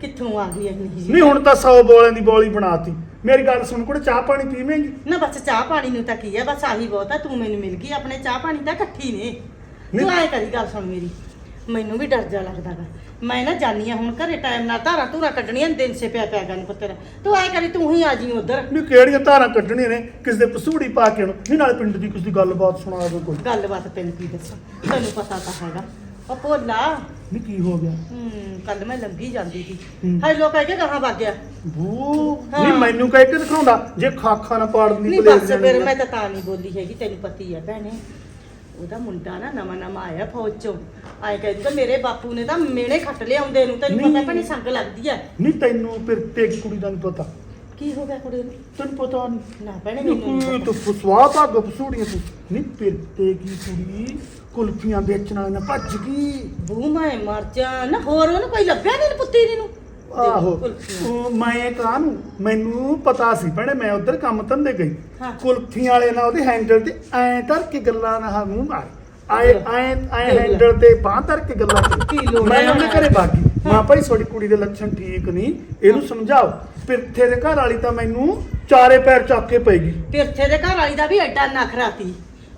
ਕਿੱਥੋਂ ਆ ਗਈ ਇੰਨੀ ਜੀ ਨਹੀਂ ਹੁਣ ਤਾਂ 100 ਬੋਲਿਆਂ ਦੀ ਬੋਲੀ ਬਣਾਤੀ। ਮੇਰੀ ਗੱਲ ਸੁਣ ਕੁੜੇ ਚਾਹ ਪਾਣੀ ਪੀਵੇਂਗੀ? ਨਾ ਬਸ ਚਾਹ ਪਾਣੀ ਨੂੰ ਤਾਂ ਕੀ ਹੈ ਬਸ ਆਹੀ ਬਹੁਤ ਆ ਤੂੰ ਮੈਨੂੰ ਮਿਲ ਗਈ ਆਪਣੇ ਚਾਹ ਪਾਣੀ ਤਾਂ ਇਕੱਠੀ ਨੇ। ਤੂੰ। ਐ ਕਰੀ ਗੱਲ ਸੁਣ ਮੇਰੀ। ਮੈਨੂੰ ਵੀ ਡਰ ਜਾ ਲੱਗਦਾ ਗਾ ਮੈਂ ਨਾ ਜਾਨੀ ਆ ਹੁਣ ਘਰੇ ਟਾਈਮ ਨਾਲ ਧਾਰਾ ਧੂਰਾ ਕੱਢਣੀਆਂ ਨੇ, ਦਿਨ ਸੇ ਪਿਆ ਪਿਆ ਗਨ ਪੁੱਤਰ। ਤੂੰ ਐ ਕਰੀ ਤੂੰ ਹੀ ਆ ਜੀ ਉਧਰ। ਨਹੀਂ ਕਿਹੜੀਆਂ ਧਾਰਾਂ ਕੱਢਣੀਆਂ ਨੇ? ਕਿਸ ਦੇ ਪਸੂੜੀ ਪਾ ਕੇ ਉਹਨੂੰ ਨਹੀਂ ਨਾਲੇ ਪਿੰਡ ਦੀ ਕਿਸ ਦੀ ਗੱਲਬਾਤ ਸੁਣਾ ਦੇ ਕੋਈ। ਗੱਲਬਾਤ ਤੈਨੂੰ ਕੀ ਦੱਸਾਂ। ਤੈਨੂੰ ਪਤਾ ਤਾਂ ਹੈਗਾ। ਉਹ ਭੋਲਾ। ਨਹੀਂ ਕੀ ਹੋ ਗਿਆ? ਹੂੰ ਕੱਲ ਮੈਂ ਲੰਗੀ ਜਾਂਦੀ ਸੀ। ਹੂੰ। ਹਾਏ ਲੋਕ ਕਹਿ ਕੇ ਕਹਾਂ ਵਗ ਗਿਆ? ਬੂ ਹਾਂ। ਨਹੀਂ ਮੈਨੂੰ ਕਹਿ ਕੇ ਦਿਖਾਉਂਦਾ ਜੇ ਖਾਖਾ ਨਾ ਪਾੜਦੀ ਨਹੀਂ ਪਲੇਟ ਬਸ ਫਿਰ ਆ। ਮੈਂ ਤਾਂ ਤਾਂ ਨਹੀਂ ਬੋਲੀ ਹੈਗੀ ਤੈਨੂੰ ਪਤੀ ਹੈ ਭੈਣੇ। ਉਹਦਾ ਮੁੰਡਾ ਨਾ ਨਵਾਂ ਨਵਾਂ ਆਇਆ ਫੌਜ ਚੋਂ। ਆਏ ਕਹਿੰਦਾ ਮੇਰੇ ਬਾਪੂ ਨੇ ਤਾਂ ਮੇਣੇ ਖੱਟ ਲਿਆਉਂਦੇ ਨੂੰ ਤੈਨੂੰ ਪਤਾ ਨਹੀਂ। ਭੈਣੇ ਸੰਗ ਲੱਗਦੀ ਹੈ ਨਹੀਂ ਤੈਨੂੰ ਫਿਰ ਤੇ ਕੁੜੀ ਦਾ ਨਹੀਂ ਪਤਾ। ਕੀ ਹੋ ਗਿਆ ਕੁੜੀ ਨੂੰ? ਤੈਨੂੰ ਪਤਾ ਨਹੀਂ ਨਾ ਭੈਣੇ ਮੈਨੂੰ ਨਹੀਂ ਪਤਾ। ਤੂੰ ਫਸਵਾ ਭਾਗ ਫਸੂੜੀਆਂ ਤੂੰ। ਨਹੀਂ ਫਿਰ ਤੇ ਕੀ ਕੁੜੀ ਕੁਲਫੀਆਂ ਵੇਚਣ ਵਾਲੀ ਨਾ ਭੱਜ ਗਈ। ਬੂ ਮੈਂ ਮਰ ਜਾ। ਨਾ ਹੋਰ ਉਹਨੂੰ ਕੋਈ ਲੱਭਿਆ ਨਹੀਂ ਪੁੱਤੀ ਦੀ ਨੂੰ? ਆਹੋ ਕੁਲਫੀਆਂ। ਉਹ ਮੈਂ ਕਾਹਨੂੰ ਮੈਨੂੰ ਪਤਾ ਸੀ ਭੈਣੇ ਮੈਂ ਉਧਰ ਕੰਮ ਧੰਦੇ ਗਈ। ਹਾਂ। ਕੁਲਫੀਆਂ ਵਾਲੇ ਨਾਲ ਉਹਦੇ ਹੈਂਡਲ ਤੇ ਐਂ ਧਰ ਕੇ ਗੱਲਾਂ ਨਾ ਮੂੰਹ ਮਾਰ। ਆਏ ਐਂ ਐਂ। ਹੈਂਡਲ ਤੇ ਬਾਹ ਧਰ ਕੇ ਗੱਲਾਂ ਕੀ ਕੀਤੀ। ਲੋੜ ਮੈਂ ਹੈ? ਉਹਨੇ ਘਰੇ ਬਾਗੀ ਮਾਂ ਭਾਈ ਤੁਹਾਡੀ ਕੁੜੀ ਦੇ ਲੱਛਣ ਠੀਕ ਨਹੀਂ ਇਹਨੂੰ ਸਮਝਾਓ। ਪਿਰਥੇ ਦੇ ਘਰ ਵਾਲੀ ਤਾਂ ਮੈਨੂੰ ਚਾਰੇ ਪੈਰ ਚੱਕ ਕੇ ਪੈਗੀ ਪਿਰਥੇ ਦੇ ਘਰ ਵਾਲੀ ਦਾ ਵੀ ਐਡਾ ਨਖਰਾ ਤੀ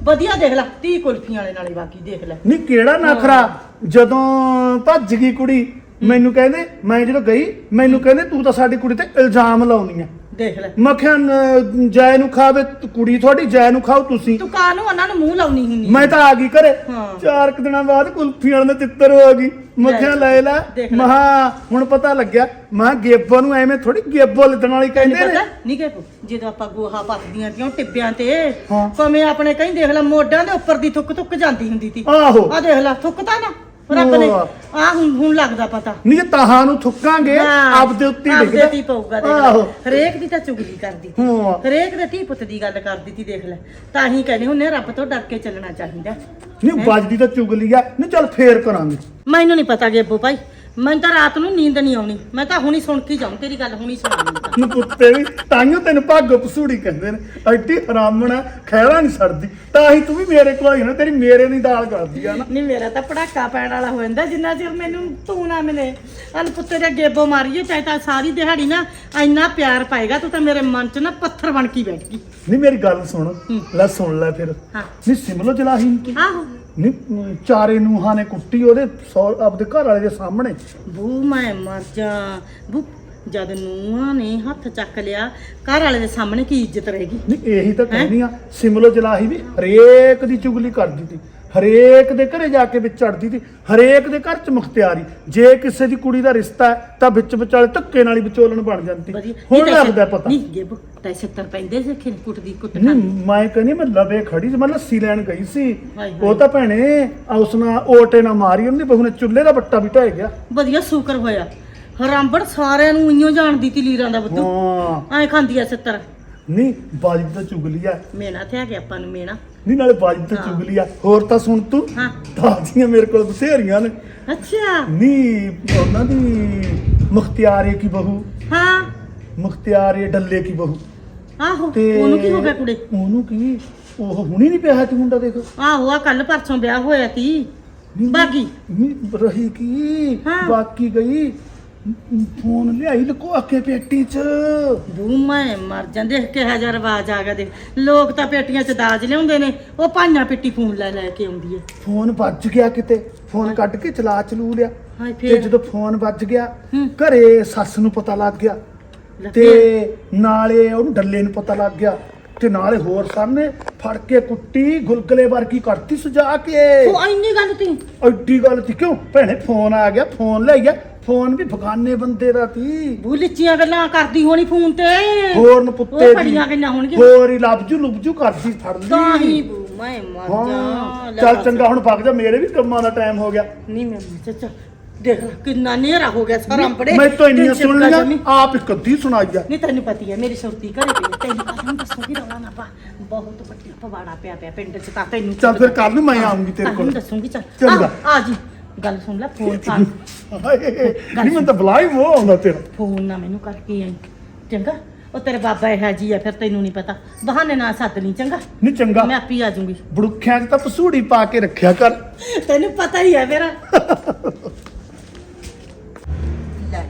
ਵਧੀਆ ਦੇਖ ਲੈ 30 ਕੁਲਫੀਆਂ ਵਾਲੇ ਨਾਲੇ ਬਾਕੀ ਦੇਖ ਲੈ। ਨਹੀਂ ਕਿਹੜਾ ਨਖਰਾ? ਜਦੋਂ ਭੱਜ ਗਈ ਕੁੜੀ ਮੈਨੂੰ ਕਹਿੰਦੇ ਮੈਂ ਜਦੋਂ ਗਈ ਮੈਨੂੰ ਕਹਿੰਦੇ ਤੂੰ ਤਾਂ ਸਾਡੀ ਕੁੜੀ ਤੇ ਇਲਜ਼ਾਮ ਲਾਉਣੀ ਆ। ਦੇਖ ਲੈ। ਮੈਂ ਕਿਹਾ ਨ- ਜੈ ਨੂੰ ਖਾਵੇ ਤੇ ਕੁੜੀ ਤੁਹਾਡੀ ਜੈ ਨੂੰ ਖਾਓ ਤੁਸੀਂ। ਤੂੰ ਕਾਹਨੂੰ ਉਹਨਾਂ ਨੂੰ ਮੂੰਹ ਲਾਉਣੀ ਹੁੰਦੀ ਮੈਂ ਤਾਂ ਆ ਗਈ ਘਰੇ। ਹਾਂ। ਚਾਰ ਕੁ ਦਿਨਾਂ ਬਾਅਦ ਕੁਲਫੀ ਵਾਲੇ ਦੇ ਤਿੱਤਰ ਹੋ ਗਈ। ਮੈਂ ਕਿਹਾ ਲੈ ਲੈ ਦੇਖ ਲੈ। ਮਹਾ ਹੁਣ ਪਤਾ ਲੱਗਿਆ। ਮੈਂ ਗੇਬੋ ਨੂੰ ਐਵੇਂ ਥੋੜੀ ਗੇਬੋ ਲਿੱਦਣ ਵਾਲੀ ਕਹਿੰਦੇ ਨੇ। ਨਹੀਂ ਕਿ ਜਦੋਂ ਆਪਾਂ ਗੋਹਾ ਪੱਥਦੀਆਂ ਤੀਆਂ ਟਿੱਬਿਆਂ ਤੇ ਹਾਂ। ਭਾਵੇਂ ਆਪਣੇ ਕਹੀਂ ਦੇਖ ਲੈ ਮੋਢਿਆਂ ਦੇ ਉੱਪਰ ਦੀ ਥੁੱਕ ਥੁੱਕ ਜਾਂਦੀ ਹੁੰਦੀ ਤੀ। ਆਹੋ। ਆ ਦੇਖ ਲੈ ਥੁੱਕਦਾ ਨਾ। ਰੱਬ ਨੇ ਵਾਹ। ਆ ਹੁਣ ਹੁਣ ਲੱਗਦਾ ਪਤਾ। ਨਹੀਂ ਜੇ ਤਾਹਾਂ ਨੂੰ ਥੁੱਕਾਂਗੇ ਹਾਂ, ਆਪਦੇ ਉੱਤੇ ਹੀ ਆਪਦੇ ਡਿੱਗਦਾ। ਤੇ ਹੀ ਪਊਗਾ ਦੇਖ ਆਹੋ। ਲੈ ਹਰੇਕ ਦੀ ਤਾਂ ਚੁਗਲੀ ਕਰਦੀ ਤੀ। ਹਾਂ। ਹਰੇਕ ਦੇ ਧੀ ਪੁੱਤ ਦੀ ਗੱਲ ਕਰਦੀ ਤੀ ਦੇਖ ਲੈ। ਤਾਂ ਹੀ ਕਹਿੰਦੇ ਹੁੰਨੇ ਰੱਬ ਤੋਂ ਡਰ ਕੇ ਚੱਲਣਾ ਚਾਹੀਦਾ। ਨਹੀਂ ਵੱਜਦੀ ਤਾਂ ਚੁਗਲੀ ਆ। ਨਹੀਂ ਚੱਲ ਫੇਰ ਕਰਾਂਗੇ। ਮੈਨੂੰ ਨਹੀਂ ਪਤਾ ਗੇਬੋ ਭਾਈ। ਮੈਨੂੰ ਤਾਂ ਰਾਤ ਨੂੰ ਨੀਂਦ ਨਹੀਂ ਆਉਣੀ। ਮੈਂ ਤਾਂ ਹੁਣੀ ਸੁਣ ਕੇ ਜਾਉਂ ਤੇਰੀ ਗੱਲ ਹੁਣੀ ਸੁਣਾਉਣੀ ਨੂੰ ਕੁੱਤੇ ਵੀ ਤਾਈਓ ਤੈਨੂੰ ਭਾਗੋ ਪਸੂੜੀ ਕਹਿੰਦੇ ਨੇ। ਐਡੀ ਹਰਾਮਣਾ ਖੈਰਾ ਨਹੀਂ ਛੱਡਦੀ। ਤਾਂ ਹੀ ਤੂੰ ਵੀ ਮੇਰੇ ਕੋਲ ਆਈ ਨਾ ਤੇਰੀ ਮੇਰੇ ਨਹੀਂ ਦਾਲ ਕਰਦੀ ਆ ਨਾ। ਨਹੀਂ ਮੇਰਾ ਤਾਂ ਪੜਾਕਾ ਪੈਣ ਵਾਲਾ ਹੋ ਜਾਂਦਾ ਜਿੰਨਾ ਚਿਰ ਮੈਨੂੰ ਤੂੰ ਨਾ ਮਿਲੇ। ਅਨ ਪੁੱਤੇ ਦੇ ਗੇਬੋ ਮਾਰੀਏ ਚਾਹੇ ਤਾਂ ਸਾਰੀ ਦਿਹਾੜੀ ਨਾ ਇੰਨਾ ਪਿਆਰ ਪਾਏਗਾ ਤੂੰ ਤਾਂ ਮੇਰੇ ਮਨ 'ਚ ਨਾ ਪੱਥਰ ਬਣ ਕੇ ਬੈਠ ਗਈ। ਨਹੀਂ ਮੇਰੀ ਗੱਲ ਸੁਣ। ਲੈ ਸੁਣ ਲੈ ਫਿਰ। ਹਾਂ। ਨਹੀਂ ਸਿਮਲੋ ਜਲਾਹੀ ਆਹੋ। ਨਹੀਂ ਚਾਰੇ ਨੂਹਾਂ ਨੇ ਕੁੱਟੀ ਉਹਦੇ ਸੌ- ਆਪਦੇ ਘਰ ਵਾਲੇ ਦੇ ਸਾਹਮਣੇ। ਬੂ ਮੈਂ ਮਰ ਜਾ। ਬੂ ਜਦ ਨੂੰਹਾਂ ਨੇ ਹੱਥ ਚੱਕ ਲਿਆ ਘਰ ਵਾਲੇ ਦੇ ਸਾਹਮਣੇ ਕੀ ਇੱਜ਼ਤ ਰਹੇਗੀ? ਨਹੀਂ ਇਹੀ ਤਾਂ ਕਹਿੰਦੀ ਆ ਸਿਮਲੋ ਜਲਾਹੀ ਵੀ ਹਰੇਕ ਦੀ ਚੁਗਲੀ ਕਰਦੀ ਸੀ। ਹਰੇਕ ਦੇ ਘਰੇ ਜਾ ਕੇ ਵਿੱਚ ਚੜਦੀ ਸੀ ਹਰੇਕ ਦੇ ਘਰ ਚ ਮੁਖਤਿਆਰੀ। ਜੇ ਕਿਸੇ ਦੀ ਕੁੜੀ ਦਾ ਰਿਸ਼ਤਾ ਹੈ ਤਾਂ ਵਿੱਚ ਵਿਚਾਲੇ ਧੱਕੇ ਨਾਲ ਹੀ ਵਿਚੋਲਣ ਬਣ ਜਾਂਦੀ। ਹੁਣ ਲੱਗਦਾ ਪਤਾ। ਨਹੀਂ ਗੇਬੋ ਤੈ 70 ਪੈਂਦੇ ਸੀ ਖਿੰ ਕੁੱਟਦੀ ਕੁੱਟ ਨਹੀਂ ਮੈਂ ਕਹਿੰਦੀ ਮੈਂ ਲਵੇ ਖੜੀ ਸੀ ਮੈਂ ਲੱਸੀ ਲੈਣ ਗਈ ਸੀ। ਉਹ ਤਾਂ ਭੈਣੇ ਉਸ ਨਾਲ ਓਟੇ ਨਾਲ ਮਾਰੀ ਉਹਦੀ ਬਹੂ ਨੇ ਚੁੱਲ੍ਹੇ ਦਾ ਬੱਟਾ ਵੀ ਢਹਿ ਗਿਆ। ਵਧੀਆ ਸ਼ੁਕਰ ਹੋਇਆ। ਹਰਾਂਬੜ ਸਾਰਿਆਂ ਨੂੰ ਇਉਂ ਜਾਣਦੀ ਤੀ ਲੀਰਾਂ ਦਾ ਬੁੱਧੂ। ਹਾਂ। ਐ ਖਾਂਦੀ ਐ 70 ਨਹੀਂ ਬਾਜੀ ਤਾਂ ਚੁਗਲੀ ਆ। ਮੇਣਾ ਤੇ ਆ ਗਿਆ ਆਪਾਂ ਨੂੰ ਮੇਣਾ। ਨਹੀਂ ਨਾਲੇ ਬਾਜੀ ਤਾਂ। ਚੁਗਲੀ ਆ। ਹੋਰ ਤਾਂ ਸੁਣ ਤੂੰ ਹਾਂ। ਦਾਦੀਆਂ ਮੇਰੇ ਕੋਲ ਬਥੇਰੀਆਂ ਨੇ। ਅੱਛਾ। ਨਹੀਂ ਉਹਨਾਂ ਦੀ ਮੁਖਤਿਆਰੇ ਕੀ ਬਹੂ? ਹਾਂ। ਮੁਖਤਿਆਰੇ ਡੱਲੇ ਕੀ ਬਹੂ? ਆਹੋ ਉਹਨੂੰ ਕੀ ਹੋ ਗਿਆ ਕੁੜੇ? ਉਹਨੂੰ ਕੀ? ਉਹ ਹੁਣੀ ਨਹੀਂ ਪਿਆ ਤੇ ਮੁੰਡਾ ਦੇਖ। ਆਹੋ ਆ ਕੱਲ ਪਰਸੋਂ ਵਿਆਹ ਹੋਇਆ ਤੀ। ਨਹੀਂ, ਬਾਗੀ। ਨਹੀਂ ਰਹੀ ਕੀ? ਹਾਂ। ਬਾਕੀ ਗਈ। ਫੋਨ ਲਿਆਈ ਲਕੋ ਕੇ ਪੇਟੀ ਚ। ਬੂ ਮੈਂ ਮਰ ਜਾਂਦੇ ਕਿ ਹਜ਼ਾਰ ਆਵਾਜ਼ ਆ ਗਿਆ ਦੇ ਲੋਕ ਤਾਂ ਪੇਟੀਆਂ ਚ ਦਾਜ ਲਿਆਉਂਦੇ ਨੇ ਉਹ ਭਾਈਆਂ ਪਿੱਟੀ ਫੋਨ ਲੈ ਲੈ ਕੇ ਆਉਂਦੀ ਏ ਫੋਨ ਵੱਜ ਗਿਆ ਕਿਤੇ ਫੋਨ ਕੱਢ ਕੇ ਚਲਾ ਚਲੂ ਲਿਆ। ਤੇ ਫੇਰ। ਜਦੋਂ ਫੋਨ ਵੱਜ ਗਿਆ ਹੂੰ। ਘਰੇ ਸੱਸ ਨੂੰ ਪਤਾ ਲੱਗ ਗਿਆ। ਲੈ ਤੇ। ਨਾਲੇ ਉਹਨੂੰ ਡੱਲੇ ਨੂੰ ਪਤਾ ਲੱਗ ਗਿਆ। ਤੇ ਨਾਲੇ ਹੋਰ ਸਾਹਮਣੇ ਫੜ ਕੇ ਕੁੱਟੀ ਗੁਲਗਲੇ ਵਰਗੀ ਕਰਤੀ ਸਜਾ ਕੇ। ਉਹ ਇੰਨੀ ਗੱਲ ਤੀ। ਐਡੀ ਗੱਲ ਸੀ ਕਿਉਂ? ਭੈਣੇ ਫੋਨ ਆ ਗਿਆ ਫੋਨ ਲੈ ਗਿਆ ਫੋਨ ਵੀ ਬਗਾਨੇ ਬੰਦੇ ਦਾ ਸੀ ਬੂ ਲਿੱਚੀਆਂ ਗੱਲਾਂ ਕਰਦੀ ਹੋਣੀ ਫੋਨ ਤੇ। ਹੋਰ ਨੂੰ ਪੁੱਤੇ ਉਹ ਦੀ। ਫੜੀਆਂ ਗਈਆਂ ਹੋਣਗੀਆਂ। ਹੋਰ ਹੀ ਲਬਜੂ ਲੁਬਜੂ ਕਰਦੀ ਫੜ ਲਈ ਤਾਂ ਹੀ ਬੂ ਮੈਂ ਮਰ ਜਾ ਹਾਂ ਲੈ ਚੱਲ ਦੱਸ। ਚੰਗਾ ਹੁਣ ਭੱਗ ਜਾ ਮੇਰੇ ਵੀ ਕੰਮਾਂ ਦਾ ਟਾਈਮ ਹੋ ਗਿਆ। ਨਹੀਂ ਮੈਂ ਚਾਚਾ ਦੇਖ ਲੈ ਕਿੰਨਾ ਨੇਰਾ ਹੋ ਗਿਆ ਸਾਰਾ ਬੜੇ ਮੈਂ ਤਾਂ ਇੰਨੀਆਂ ਸੁਣ ਚਿਪਕਾ ਜਮੀ। ਆਪ ਇੱਕ ਅੱਧੀ ਸੁਣਾਈ ਆ। ਨਹੀਂ ਤੈਨੂੰ ਪਤੀ ਹੈ ਮੇਰੀ ਸੁਰਤੀ ਘਰੇ ਪਈ। ਤੈਨੂੰ ਪਤਾ ਨਹੀਂ ਦੱਸੂਗੀ ਰੌਲਾ ਨਾ ਪਾ। ਬਹੁਤ ਵੱਡੀ ਪਵਾੜਾ ਪਿਆ ਪਿਆ ਪਿੰਡ ਚ ਤਾਂ ਤੈਨੂੰ ਕੀ ਚੱਲ ਫਿਰ। ਕੱਲ ਨੂੰ ਮੈਂ ਆਉਂਗੀ ਤੇਰੇ ਤਾਂ ਕੋਲ। ਦੱਸੂਗੀ ਚੱਲ। ਚੰਗਾ। ਆ ਆ ਜੀ। ਗੱਲ ਸੁਣ ਲੈ ਫੋਨ ਕਰ ਹਾਏ, ਨਹੀਂ ਮੈਂ ਤਾਂ ਬੁਲਾਈ ਮੋਹ ਆਉਂਦਾ ਤੇਰਾ। ਫੋਨ ਨਾ ਮੈਨੂੰ ਕਰਕੇ ਆਈ। ਚੰਗਾ? ਉਹ ਤੇਰੇ ਬਾਬਾ ਇਹ ਜੀ ਆ ਫਿਰ ਤੈਨੂੰ ਨਹੀਂ ਪਤਾ। ਬਹਾਨੇ ਨਾਲ ਸੱਦ ਲਈ ਚੰਗਾ? ਨਹੀਂ ਚੰਗਾ। ਮੈਂ ਆਪੀ ਆ ਜਾਊਂਗੀ। ਬੜੁੱਖਿਆਂ 'ਚ ਤਾਂ ਪਸੂੜੀ ਪਾ ਕੇ ਰੱਖਿਆ ਕਰ। ਤੈਨੂੰ ਪਤਾ ਹੀ ਹੈ ਮੇਰਾ। ਲੈ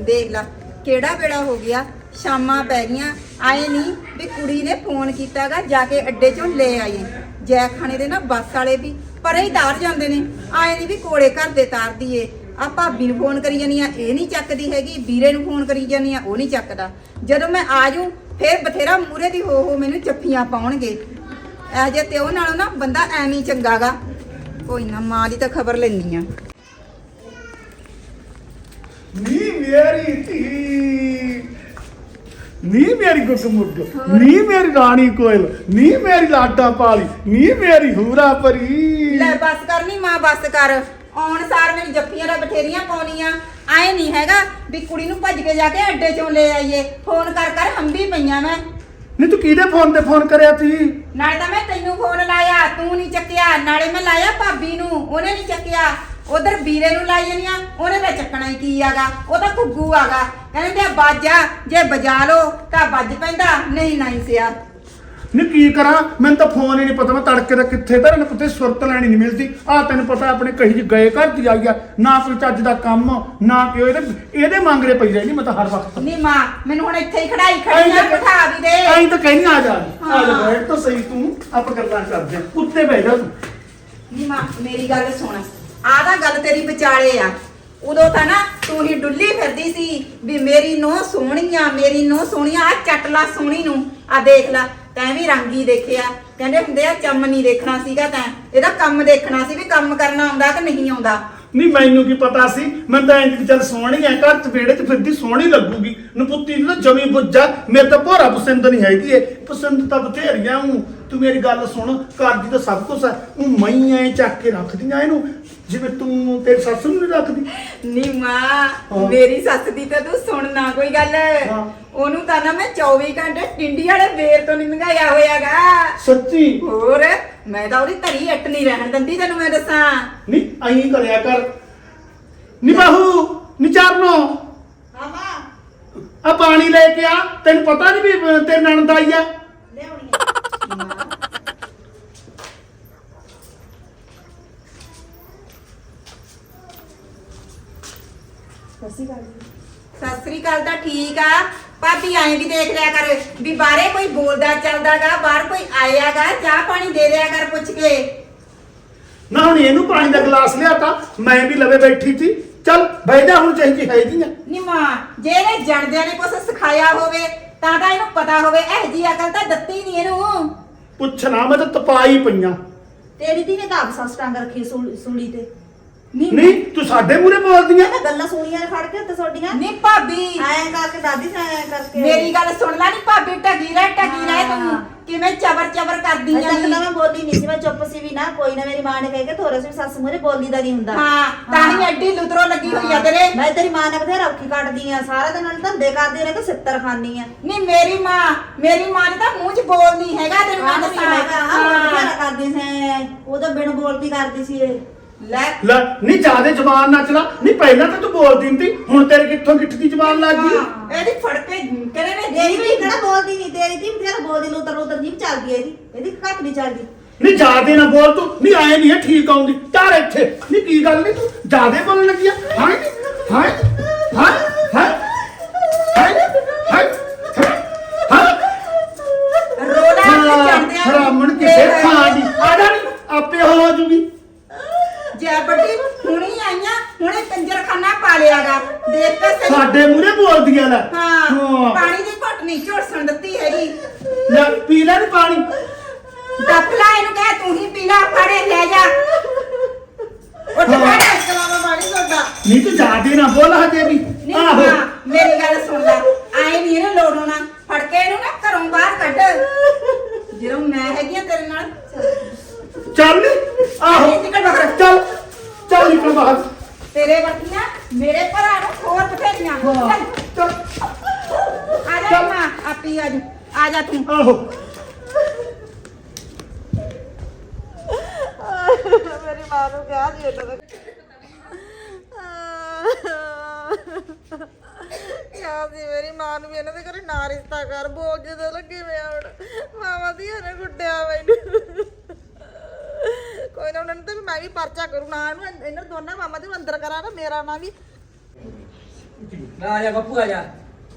ਦੇਖ ਲਾ ਕਿਹੜਾ ਵੇੜਾ ਹੋ ਗਿਆ? ਸ਼ਾਮਾਂ ਪੈ ਗਈਆਂ ਆਏ ਨਹੀਂ ਵੀ ਕੁੜੀ ਨੇ ਫੋਨ ਕੀਤਾਗਾ ਜਾ ਕੇ ਅੱਡੇ ਚੋਂ ਲੈ ਆਏ ਜੈ ਖਾਣੇ ਦੇ ਨਾ ਬੱਸ ਵਾਲੇ ਵੀ, ਪਰੇ ਹੀ ਤਾਰ ਜਾਂਦੇ ਨੇ। ਆਏ ਨਹੀਂ ਵੀ ਕੋਲੇ ਘਰ ਦੇ ਤਾਰ ਦੀਏ। ਆ ਭਾਬੀ ਨੂੰ ਫੋਨ ਕਰੀ ਜਾਨੀ ਆ, ਇਹ ਨਹੀਂ ਚੱਕਦੀ ਹੈਗੀ, ਵੀਰੇ ਨੂੰ ਫੋਨ ਕਰੀ ਜਾਨੀ ਆ, ਉਹ ਨਹੀਂ ਚੱਕਦਾ। ਜਦੋਂ ਮੈਂ ਆ ਜੂ ਫੇਰ ਬਥੇਰਾ ਮੂਰੇ ਦੀ ਹੋ ਹੋ ਮੈਨੂੰ ਜੱਫੀਆਂ ਪਾਉਣਗੇ। ਐ ਜੇ ਤੇ ਉਹ ਨਾਲੋਂ ਨਾ ਬੰਦਾ ਐਵੇਂ ਹੀ ਚੰਗਾਗਾ। ਕੋਈ ਨਾ ਮਾਂ ਦੀ ਤਾਂ ਖਬਰ ਲੈਂਦੀ ਆ। ਨੀ ਮੇਰੀ ਧੀ ਨੀ ਮੇਰੀ ਗੁੱਗ ਮੁੱਗ ਨੀ ਮੇਰੀ ਰਾਣੀ ਕੋਇਲ ਨੀ ਮੇਰੀ ਲਾਡਾ ਪਾਲੀ ਨੀ ਮੇਰੀ ਹੂਰਾ ਪਰੀ। ਲੈ ਬਸ ਕਰ ਨੀ ਮਾਂ ਬਸ ਕਰ। ਆਉਣ ਸਾਰ ਮੇਰੀ ਜੱਫੀਆਂ ਦਾ ਬਥੇਰੀਆਂ ਪਾਉਣੀਆਂ। ਆਏ ਨਹੀਂ ਹੈਗਾ ਵੀ ਕੁੜੀ ਨੂੰ ਭੱਜ ਕੇ ਜਾ ਕੇ ਅੱਡੇ ਚੋਂ ਲੈ ਆਈਏ। ਫੋਨ ਕਰ ਕਰ ਹੰਬੀ ਪਈਆਂ ਮੈਂ। ਨੀ ਤੂੰ ਕਿਹਦੇ ਫੋਨ ਤੇ ਫੋਨ ਕਰਿਆ ਤੀ? ਨਾਲੇ ਤਾਂ ਮੈਂ ਤੈਨੂੰ ਫੋਨ ਲਾਇਆ ਤੂੰ ਨਹੀਂ ਚੱਕਿਆ। ਨਾਲੇ ਮੈਂ ਲਾਇਆ ਭਾਬੀ ਨੂੰ ਉਹਨੇ ਨਹੀਂ ਚੱਕਿਆ। ਉਧਰ ਵੀਰੇ ਨੂੰ ਲਾਈ ਜਾਨੀਆਂ ਉਹਨੇ ਤਾਂ ਚੱਕਣਾ ਹੀ ਕੀ ਆਗਾ? ਉਹ ਤਾਂ ਘੁੱਗੂ ਆਗਾ। ਕਹਿੰਦੇ ਬਾਜਾ ਜੇ ਬਜਾ ਲੋ ਤਾਂ ਵੱਜ ਪੈਂਦਾ ਨਹੀਂ ਨਹੀਂ ਸਿਆ। ਨੀ ਕੀ ਕਰਾਂ? ਮੈਨੂੰ ਤਾਂ ਫੋਨ ਹੀ ਨਹੀਂ ਪਤਾ ਮੈਂ ਤੜਕੇ ਦਾ ਕਿੱਥੇ ਤਾਂ ਇਹਨੂੰ ਕਿਤੇ ਸੁਰਤ ਲੈਣੀ ਨਹੀਂ ਮਿਲਦੀ। ਆ ਤੈਨੂੰ ਪਤਾ ਆਪਣੇ ਕਹੀ ਜੀ ਗਏ ਘਰ ਦੀ ਆਈ ਆ ਨਾ ਕੋਈ ਚੱਜ ਦਾ ਕੰਮ ਨਾ ਕਿ ਇਹਦੇ ਇਹਦੇ ਮੰਗਰੇ ਪਈ ਰਹਿਣੀ ਮੈਂ ਤਾਂ ਹਰ ਵਕਤ। ਨੀ ਮਾਂ ਮੈਨੂੰ ਹੁਣ ਇੱਥੇ ਹੀ ਖੜਾਈ ਖੜੀ ਆ ਬਿਠਾ ਵੀ ਦੇ। ਐਂ ਤਾਂ ਕਹਿਨੀ ਆ ਜਾ ਆ ਜਾ। ਬੈਠ ਤਾਂ ਸਹੀ ਤੂੰ ਆਪਾਂ ਗੱਲਾਂ ਕਰਦੇ ਆਂ। ਉੱਤੇ ਬਹਿ ਜਾ ਤੂੰ। ਨੀ ਮਾਂ ਮੇਰੀ ਗੱਲ ਸੁਣ। ਆਹ ਤਾਂ ਗੱਲ ਤੇਰੀ ਵਿਚਾਲੇ ਆ। ਉਦੋਂ ਤਾਂ ਨਾ ਤੂੰ ਹੀ ਡੁੱਲੀ ਫਿਰਦੀ ਸੀ ਵੀ ਮੇਰੀ ਨੂੰ ਸੋਹਣੀ ਮੇਰੀ ਨੂੰਹ ਸੋਹਣੀ ਆ, ਆਹ ਸੋਹਣੀ ਨੂੰ। ਆ ਦੇਖ ਲੈ, ਤੈਂ ਵੀ ਰੰਗ ਦੇਖਿਆ। ਕਹਿੰਦੇ ਹੁੰਦੇ ਆ, ਚੰਮ ਨਹੀਂ ਦੇਖਣਾ ਸੀਗਾ ਤੈਂ। ਇਹਦਾ ਕੰਮ ਦੇਖਣਾ ਸੀ ਵੀ ਕੰਮ ਕਰਨਾ ਆਉਂਦਾ ਕਿ ਨਹੀਂ ਆਉਂਦਾ। ਨਹੀਂ, ਮੈਨੂੰ ਕੀ ਪਤਾ ਸੀ? ਮੈਂ ਤਾਂ ਇੰਜ ਕਿ ਚੱਲ ਸੋਹਣੀ ਐ ਘਰ ਚ ਵਿਹੜੇ ਚ ਫਿਰਦੀ ਸੋਹਣੀ ਲੱਗੂਗੀ। ਨਪੁੱਤੀ ਨੂੰ ਤਾਂ ਜਮੀ ਬੁੱਝਾ ਮੇਰੇ ਤਾਂ ਭੋਰਾ ਪਸੰਦ ਨਹੀਂ ਹੈਗੀ ਏ ਪਸੰਦ ਤਾਂ ਬਥੇਰੀਆਂ ਹੂੰ ਤੂੰ ਮੇਰੀ ਗੱਲ ਸੁਣ ਕਰਦੀ ਤਾਂ ਸਭ ਕੁਝ ਹੈ ਉਹ ਮਈ ਐ ਚੱਕ ਕੇ ਰੱਖਦੀਆਂ ਇਹਨੂੰ। ਜਿਵੇਂ ਤੂੰ ਤੇਰੀ ਸੱਸ ਨੂੰ ਨਹੀਂ ਰੱਖਦੀ? ਨੀ ਮਾਂ ਹਾਂ। ਮੇਰੀ ਸੱਸ ਦੀ ਤਾਂ ਤੂੰ ਸੁਣਨਾ ਕੋਈ ਗੱਲ। ਹਾਂ। ਉਹਨੂੰ ਤਾਂ ਨਾ ਮੈਂ 24 ਘੰਟੇ ਟਿੰਡੀ ਵਾਲੇ ਵੇਰ ਤੋਂ ਨਹੀਂ ਮੰਗਾਇਆ ਹੋਇਆਗਾ। ਸੱਚੀ? ਹੋਰ ਮੈਂ ਤਾਂ ਉਹਦੀ ਧਰੀ ਇੱਟ ਨਹੀਂ ਰਹਿਣ ਦਿੰਦੀ ਤੈਨੂੰ ਮੈਂ ਦੱਸਾਂ। ਨਹੀਂ ਐਂ ਕਰਿਆ ਕਰ। ਨੀ ਬਾਹੂ ਨੀ ਚਾਰਨੋ। ਮਾਮਾ। ਆ ਪਾਣੀ ਲੈ ਕੇ ਆ ਤੈਨੂੰ ਪਤਾ ਨਹੀਂ ਵੀ ਅਹ, ਤੇਰੇ ਨਣਦ ਆਈ ਆ। ਲਿਆਉਣੀ ਸਤਿ ਸ੍ਰੀ ਅਕਾਲ ਤਾਂ ਠੀਕ ਆ ਭਾਬੀ ਐਂ ਵੀ ਦੇਖ ਲਿਆ ਕਰ ਵੀ ਬਾਹਰੇ ਕੋਈ ਬੋਲਦਾ ਚੱਲਦਾਗਾ ਬਾਹਰ ਕੋਈ ਆਇਆਗਾ ਚਾਹ ਪਾਣੀ ਦੇ ਦਿਆ ਕਰ ਪੁੱਛ ਕੇ। ਨਾ ਹੁਣ ਇਹਨੂੰ ਪਾਣੀ ਦਾ ਗਲਾਸ ਲਿਆਤਾ ਮੈਂ ਵੀ ਲਵੇ ਬੈਠੀ ਸੀ। ਚੱਲ ਬਹਿ ਜਾ ਹੁਣ ਚਾਹੀਦੀ ਹੈਗੀ ਆ। ਨੀ ਮਾਂ ਜੇ ਇਹਨੇ ਜਣਦਿਆਂ ਨੇ ਕੁਛ ਸਿਖਾਇਆ ਹੋਵੇ ਤਾਂ ਤਾਂ ਇਹਨੂੰ ਪਤਾ ਹੋਵੇ ਇਹ ਜੀ ਅਕਲ ਤਾਂ ਦਿੱਤੀ ਨਹੀਂ ਇਹਨੂੰ। ਪੁੱਛਣਾ ਮੈਂ ਤਾਂ ਤਪਾਈ ਪਈਆਂ। ਤੇਰੀ ਧੀ ਨੇ ਤਾਂ ਆਪ ਸੱਸ ਸੂਲ- ਸੂਲੀ ਤੇ। ਨਹੀਂ। ਤੂੰ ਸਾਡੇ ਮੂਹਰੇ ਬੋਲਦੀਆਂ। ਮੈਂ ਤਾਂ ਗੱਲਾਂ ਸੁਣੀਆਂ ਖੜ ਕੇ ਉੱਤੇ ਤੁਹਾਡੀਆਂ। ਨੀ ਭਾਬੀ। ਐਂ ਕਰਕੇ ਦਾਦੀ ਸੇ ਐਂ ਕਰਕੇ। ਮੇਰੀ ਗੱਲ ਸੁਣ ਲੈ ਨੀ ਭਾਬੀ ਟਗੀ ਰਹਿ ਟਗੀ ਰਹਿ ਤੂੰ। ਕਿਵੇਂ ਚਬਰ ਚਬਰ ਕਰਦੀ ਆਂ ਤਾਂ ਮੈਂ ਬੋਲੀ ਨਹੀਂ ਸੀ ਮੈਂ ਚੁੱਪ ਸੀ ਵੀ ਨਾ ਕੋਈ ਨਾ ਮੇਰੀ ਮਾਂ ਨੇ ਕਹਿ ਕੇ ਥੋੜਾ ਸੀ ਸੱਸ ਮੂਹਰੇ ਬੋਲੀ ਦਾ ਨਹੀਂ ਹੁੰਦਾ। ਹਾਂ ਤਾਂ ਹੀ ਐਡੀ ਲੁਤਰੋ ਲੱਗੀ ਹੋਈ ਆ ਤੇਰੇ। ਮੈਂ ਤੇਰੀ ਮਾਂ ਨੇ ਬਥੇਰਾ ਔਖੀ ਕੱਟਦੀ ਆ ਸਾਰਾ ਦਿਨ ਨਾਲ ਧੰਦੇ ਕਰਦੀ ਰਹੇ ਕਿ ਸਿੱਤਰ ਖਾਨੀ ਆ। ਨੀ ਮੇਰੀ ਮਾਂ ਮੇਰੀ ਮਾਂ ਨੇ ਤਾਂ ਮੂੰਹ 'ਚ ਬੋਲ ਨਹੀਂ ਹੈਗਾ ਤੈਨੂੰ ਮੈਂ ਦੱਸਾਂ ਹਾਂ। ਕਰਦੀ ਸੀ। ਉਹ ਤਾਂ ਬਿਨ ਬੋਲਦੀ ਕਰਦੀ ਸੀ ਇਹ। ਲੈ। ਲੈ ਨਹੀਂ ਜਿਆਦੇ ਜ਼ਬਾਨ ਨਾ ਚਲਾ। ਨਹੀਂ ਪਹਿਲਾਂ ਤਾਂ ਤੂੰ ਬੋਲਦੀ ਹੁੰਦੀ ਹੁਣ ਤੇਰੇ ਕਿੱਥੋਂ ਗਿੱਠ ਦੀ ਜ਼ਬਾਨ ਲੱਗ ਗਈ? ਹਾਂ, ਇਹਦੀ ਫੜ ਕੇ ਕਰੇ ਨੇ ਤੇਰੀ ਜੀ ਧੀ ਕਿਹੜਾ ਬੋਲਦੀ ਨਹੀਂ? ਤੇਰੀ ਧੀ ਬਥੇਰਾ ਬੋਲਦੀ ਲੁੱਤਰ ਲੁੱਤਰ ਨਹੀਂ ਚੱਲਦੀ ਇਹਦੀ। ਇਹਦੀ ਘੱਟ ਨਹੀਂ ਚੱਲਦੀ। ਨਹੀਂ ਜਿਆਦੇ ਨਾ ਬੋਲ ਤੂੰ। ਨਹੀਂ ਆਏ ਨਹੀਂ ਠੀਕ ਆਉਂਦੀ। ਚਾਰ ਇੱਥੇ। ਨਹੀਂ ਕੀ ਗੱਲ ਨਹੀਂ ਤੂੰ? ਜਿਆਦੇ ਬੋਲਣ ਲੱਗੀ ਆ? ਹਾਂ? ਹਾਂ? ਹਾਂ? ਹਾਂ ਹਾਂ ਹਾਂ ਰੋਣਾ ਤੇ ਚੜਦਿਆਂ ਹਰਾਮਣ ਕਿਸੇ ਥਾਂ ਦੀ ਆ ਜਾ ਨੀ, ਆਪੇ ਹੋ ਜੂਗੀ ਜੈ ਬੱਟੀ ਹੁਣੀ ਆਈਆਂ ਹੁਣੇ ਕੰਜਰਖਾਨਾ ਪਾ ਲਿਆਗਾ ਦੇਖ ਕੇ ਸਹੀ ਸਾਡੇ ਮੂਹਰੇ ਬੋਲਦੀਆਂ ਲੈ ਹਾਂ ਪਾਣੀ ਦੀ ਘੁੱਟ ਨਹੀਂ ਝੋੜਸਣ ਦਿੱਤੀ ਹੈਗੀ ਲੈ ਪੀ ਲੈ ਨੀ ਪਾਣੀ ਡੱਪ ਲਾ ਇਹਨੂੰ ਕਹਿ ਤੂੰ ਹੀ ਪੀ ਲਾ ਫੜੇ ਲੈ ਜਾ ਉੱਠ ਹਾਂ। ਫੜ ਕਲਾਵਾ ਪਾਣੀ ਤੁਹਾਡਾ ਨਹੀਂ ਤੂੰ ਜਿਆਦੇ ਨਾ ਬੋਲ ਹਜੇ ਵੀ ਨਹੀਂ ਆਹੋ ਹਾਂ, ਮੇਰੀ ਗੱਲ ਸੁਣ ਲੈ ਆਏ ਨਹੀਂ ਇਹਨੂੰ ਲੋੜ ਹੋਣਾ ਫੜ ਕੇ ਇਹਨੂੰ ਨਾ ਘਰੋਂ ਬਾਹਰ ਕੱਢ ਜਦੋਂ ਮੈਂ ਹੈਗੀ ਆ ਤੇਰੇ ਨਾਲ ਚੱਲ ਨੀ, ਆਹੋ ਚੱਲ ਨਿਕਲ ਬਾਹਰ। ਚੱਲ ਚੱਲ ਨਿਕਲ ਬਾਹਰ ਤੇਰੇ ਵਰਗੀਆਂ ਮੇਰੇ ਭਰਾ ਨੂੰ ਹੋਰ ਬਥੇਰੀਆਂ। ਚੱਲ ਆ ਜਾ ਮਾਂ ਆਪੀ ਆ ਜਾ। ਆ ਜਾ ਤੂੰ। ਆਹੋ। ਮੇਰੀ ਮਾਂ ਨੂੰ ਕਿਹਾ ਸੀ ਉਹਨਾਂ ਕਿਹਾ ਸੀ ਮੇਰੀ ਮਾਂ ਨੂੰ ਵੀ ਇਹਨਾਂ ਦੇ ਘਰੇ ਨਾ ਰਿਸ਼ਤਾ ਕਰ ਬੋਲ ਜਦੋਂ ਲੱਗੇ ਮੈਂ ਹੁਣ। ਮਾਵਾ ਦੀ ਹਨੇ ਗੁੱਡਿਆ ਮੈਨੂੰ। ਕੋਈ ਨਾ ਉਹਨਾਂ ਨੂੰ ਤੇ ਮੈਂ ਵੀ ਪਰਚਾ ਕਰੂ ਨਾ ਇਹਨੂੰ ਇਹਨਾਂ ਦੋਨਾਂ ਮਾਮਾ ਦੇ ਨੂੰ ਅੰਦਰ ਕਰਾਂ ਨਾ ਮੇਰਾ ਨਾਂ ਵੀ। ਆ ਜਾ ਬੱਪੂ ਆ ਜਾ।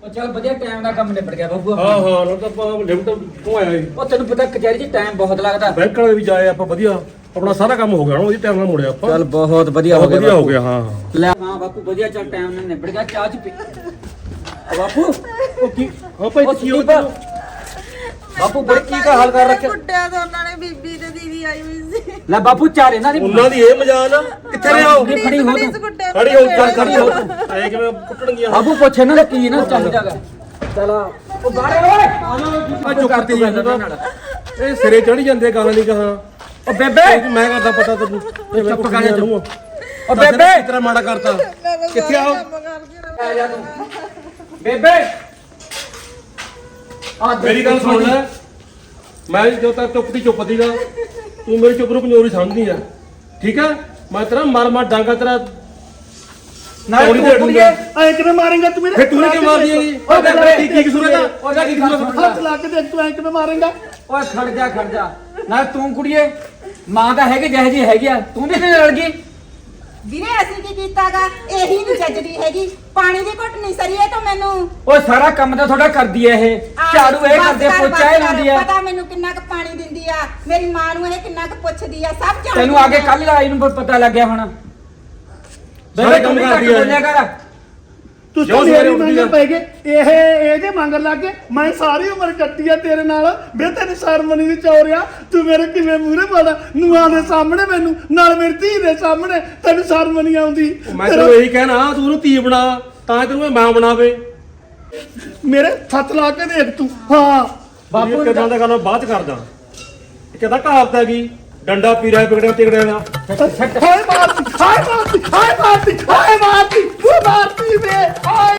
ਉਹ ਚੱਲ ਵਧੀਆ ਟਾਈਮ ਦਾ ਕੰਮ ਨਿਬੜ ਗਿਆ ਬੱਬੂ ਹਾਂ ਹਾਂ ਨਾ ਤਾਂ ਆਪਾਂ ਲਿਮਟ ਪਵਾਇਆ ਜੀ? ਉਹ ਤੈਨੂੰ ਪਤਾ ਕਚਹਿਰੀ 'ਚ ਟਾਈਮ ਬਹੁਤ ਲੱਗਦਾ। ਬੈਂਕ ਵਾਲੇ ਵੀ ਜਾਏ ਆਪਾਂ ਵਧੀਆ। ਆਪਣਾ ਸਾਰਾ ਕੰਮ ਹੋ ਗਿਆ ਹੁਣ ਉਹਦੀ ਟਾਈਮ ਨਾਲ ਮੁੜਿਆ ਆਪਾਂ। ਚੱਲ ਬਹੁਤ ਵਧੀਆ ਬਹੁਤ ਵਧੀਆ ਹੋ ਗਿਆ ਹਾਂ। ਹਾਂ ਲੈ। ਹਾਂ ਬਾਪੂ ਵਧੀਆ ਚੱਲ ਟਾਈਮ ਨਾਲ ਨਿਬੜ ਗਿਆ ਚਾਹ ਚ ਪੀ। ਬਾਪੂ ਉਹ ਕੀ ਹਾਂ ਭਾਈ ਉਹ ਕੀ ਹੋ ਬਾਪੂ ਬੜੇ ਕੀ ਦਾ ਹਾਲ ਕਰ ਰੱਖਿਆ? ਗੁੱਡਿਆ ਦੋਨਾਂ ਨੇ ਬੀਬੀ ਤੇ ਦੀਦੀ ਆਈ ਹੋਈ ਸੀ। ਲੈ ਬਾਪੂ ਚਾਰ ਇਹਨਾਂ ਦੀ ਉਹਨਾਂ ਦੀ ਇਹ ਮਜਾਲ ਕਿੱਥੇ ਨੇ ਆਓ ਨਹੀਂ ਖੜੀ ਹੋ ਤੂੰ ਖੜੀ ਹੋ ਚੱਲ ਖੜੀ ਹੋ ਤੂੰ ਐ ਕਿਵੇਂ ਕੁੱਟਣਗੀਆਂ? ਬਾਬੂ ਪੁੱਛ ਇਹਨਾਂ ਦਾ ਕੀ ਨਾ ਚਾਹੀਦਾਗਾ ਚਲਾ ਉਹ ਬਾਹਰ ਓਏ। ਆ ਚੁੱਪ ਕਰਤੀ ਇਹ ਸਿਰੇ ਚੜੀ ਜਾਂਦੇ ਗਾਹਾਂ ਦੀ ਗਾਹਾਂ। ਉਹ ਬੇਬੇ! ਮੈਂ ਕਰਦਾ ਪਤਾ ਤੈਨੂੰ? ਚੁੱਪ ਕਰ ਜਾ ਤੂੰ। ਉਹ ਉਹ ਬੇਬੇ! ਤੇਰਾ ਮਾੜਾ ਕਰਤਾ। ਕਿੱਥੇ ਆਓ? ਆ ਜਾ ਤੂੰ। ਬੇਬੇ! ਮੇਰੀ ਗੱਲ ਸੁਣ ਲੈ। ਮੈਂ ਜੋ ਤੱਕ ਚੁੱਪ ਦੀ ਚੁੱਪ ਦੀਗਾ ਤੂੰ ਮੇਰੀ ਚੁੱਪ ਨੂੰ ਕਮਜ਼ੋਰੀ ਸਮਝਦੀ ਆ। ਠੀਕ ਆ? ਮੈਂ ਤੇਰਾ ਮਰ ਮਰ ਡਾਂਗਾ ਤੇਰਾ ਨਾ ਤੂੰ ਦੇ ਕੁੜੀਏ ਐ ਕਿਵੇਂ ਮਾਰੇਗਾ ਤੂੰ ਮੇਰੇ? ਫਿਰ ਤੂੰ ਨੇ ਕਿਉਂ ਮਾਰ ਦਿਏਗੀ ਓ ਬੇਬੇ ਕੀ ਕੀ ਕਸੂਰ ਹੈ ਉਹਦਾ ਕੀ ਕਸੂਰ ਹੱਥ ਲਾ ਕੇ ਦੇਖ ਤੂੰ ਐ ਕਿਵੇਂ ਮਾਰੇਗਾ? ਓਏ ਖੜ ਜਾ ਖੜ ਜਾ। ਨਾ ਤੂੰ ਕੁੜੀਏ ਮਾਂ ਤਾਂ ਹੈਗੀ ਜਿਹੇ ਜੀ ਹੈਗੀ ਆ। ਤੂੰ ਵੀ ਤੇ ਲੜ ਗਈ? ਵੀਰੇ ਅਸੀਂ ਕੀ ਕੀਤਾਗਾ? ਇਹੀ ਨਹੀਂ ਚੱਜਦੀ ਹੈਗੀ। ਪਾਣੀ ਦੀ ਘੁੱਟ ਨਹੀਂ ਸਰੀਏ ਤਾਂ ਮੈਨੂੰ। ਓਏ ਸਾਰਾ ਕੰਮ ਤਾਂ ਤੁਹਾਡਾ ਕਰਦੀ ਐ ਇਹ। ਝਾੜੂ ਇਹ ਬਸ ਕਰਦੇ ਕਰ, ਪੋਚਾ ਇਹ ਕਰ, ਲਾਉਂਦੀ ਆ ਪਤਾ ਮੈਨੂੰ ਕਿੰਨਾ ਕੁ ਪਾਣੀ ਦਿੰਦੀ ਆ। ਮੇਰੀ ਮਾਂ ਨੂੰ ਇਹ ਕਿੰਨਾ ਕੁ ਪੁੱਛਦੀ ਆ। ਸਭ ਜਾਣਦੀ ਤੈਨੂੰ ਆ ਕੇ ਕੱਲ ਆਈ ਨੂੰ ਪਤਾ ਲੱਗਿਆ ਹੁਣ। ਸਾਰੇ ਕੰਮ ਤੂੰ ਵੀ ਘੱਟ ਕਰਦੀ ਆ। ਬੋਲਿਆ ਕਰ। ਤੂੰ ਜੋ ਤਾਂ ਸਵੇਰੇ ਮੇਰੀ ਉੱਠਦੀ ਮੰਗਰ ਆ। ਪੈ ਗਏ ਇਹ ਇਹ ਜੇ ਮੰਗਰ ਲੱਗ ਗਏ ਮੈਂ ਸਾਰੀ ਉਮਰ ਕੱਟੀ ਆ ਤੇਰੇ ਨਾਲ। ਬੇ ਤੈਨੂੰ ਸ਼ਰਮਣੀ ਦੀ ਚੌਰਿਆ ਤੂੰ ਮੇਰੇ ਕਿਵੇਂ ਮੂਹਰੇ ਪਾਦਾ ਨੂਆਂ ਦੇ ਸਾਹਮਣੇ ਮੈਨੂੰ ਨਾਲ ਮੇਰੀ ਧੀ ਦੇ ਸਾਹਮਣੇ ਤੈਨੂੰ ਸ਼ਰਮ ਨਹੀਂ ਆਉਂਦੀ। ਮੈਂ ਤੈਨੂੰ ਇਹੀ ਕਹਿਣਾ ਤੂੰ ਉਹਨੂੰ ਧੀ ਬਣਾ ਤਾਂ ਤੈਨੂੰ ਇਹ ਮਾਂ ਬਣਾਵੇ। ਮੇਰੇ ਸੱਤ ਲਾ ਕੇ ਦੇਖ ਤੂੰ। ਹਾਂ। ਬਾਪੂ ਬਾਪੂ ਕਿਦਾਂ ਦਾ ਗੱਲ ਬਾਅਦ ਚ ਕਰਦਾ। ਇਹ ਕਹਿੰਦਾ ਕਹਾਵਤ ਹੈਗੀ। ਡੰਡਾ ਪੀ ਰਿਹਾ ਪਕੜਿਆ ਤਿਕੜਿਆ ਦਾ। ਹਾਏ ਮਾਰਤੀ ਹਾਏ ਮਾਰਤੀ ਹਾਏ ਮਾਰਤੀ ਹਾਏ ਮਾਰਤੀ ਵੇ, ਹਾਏ।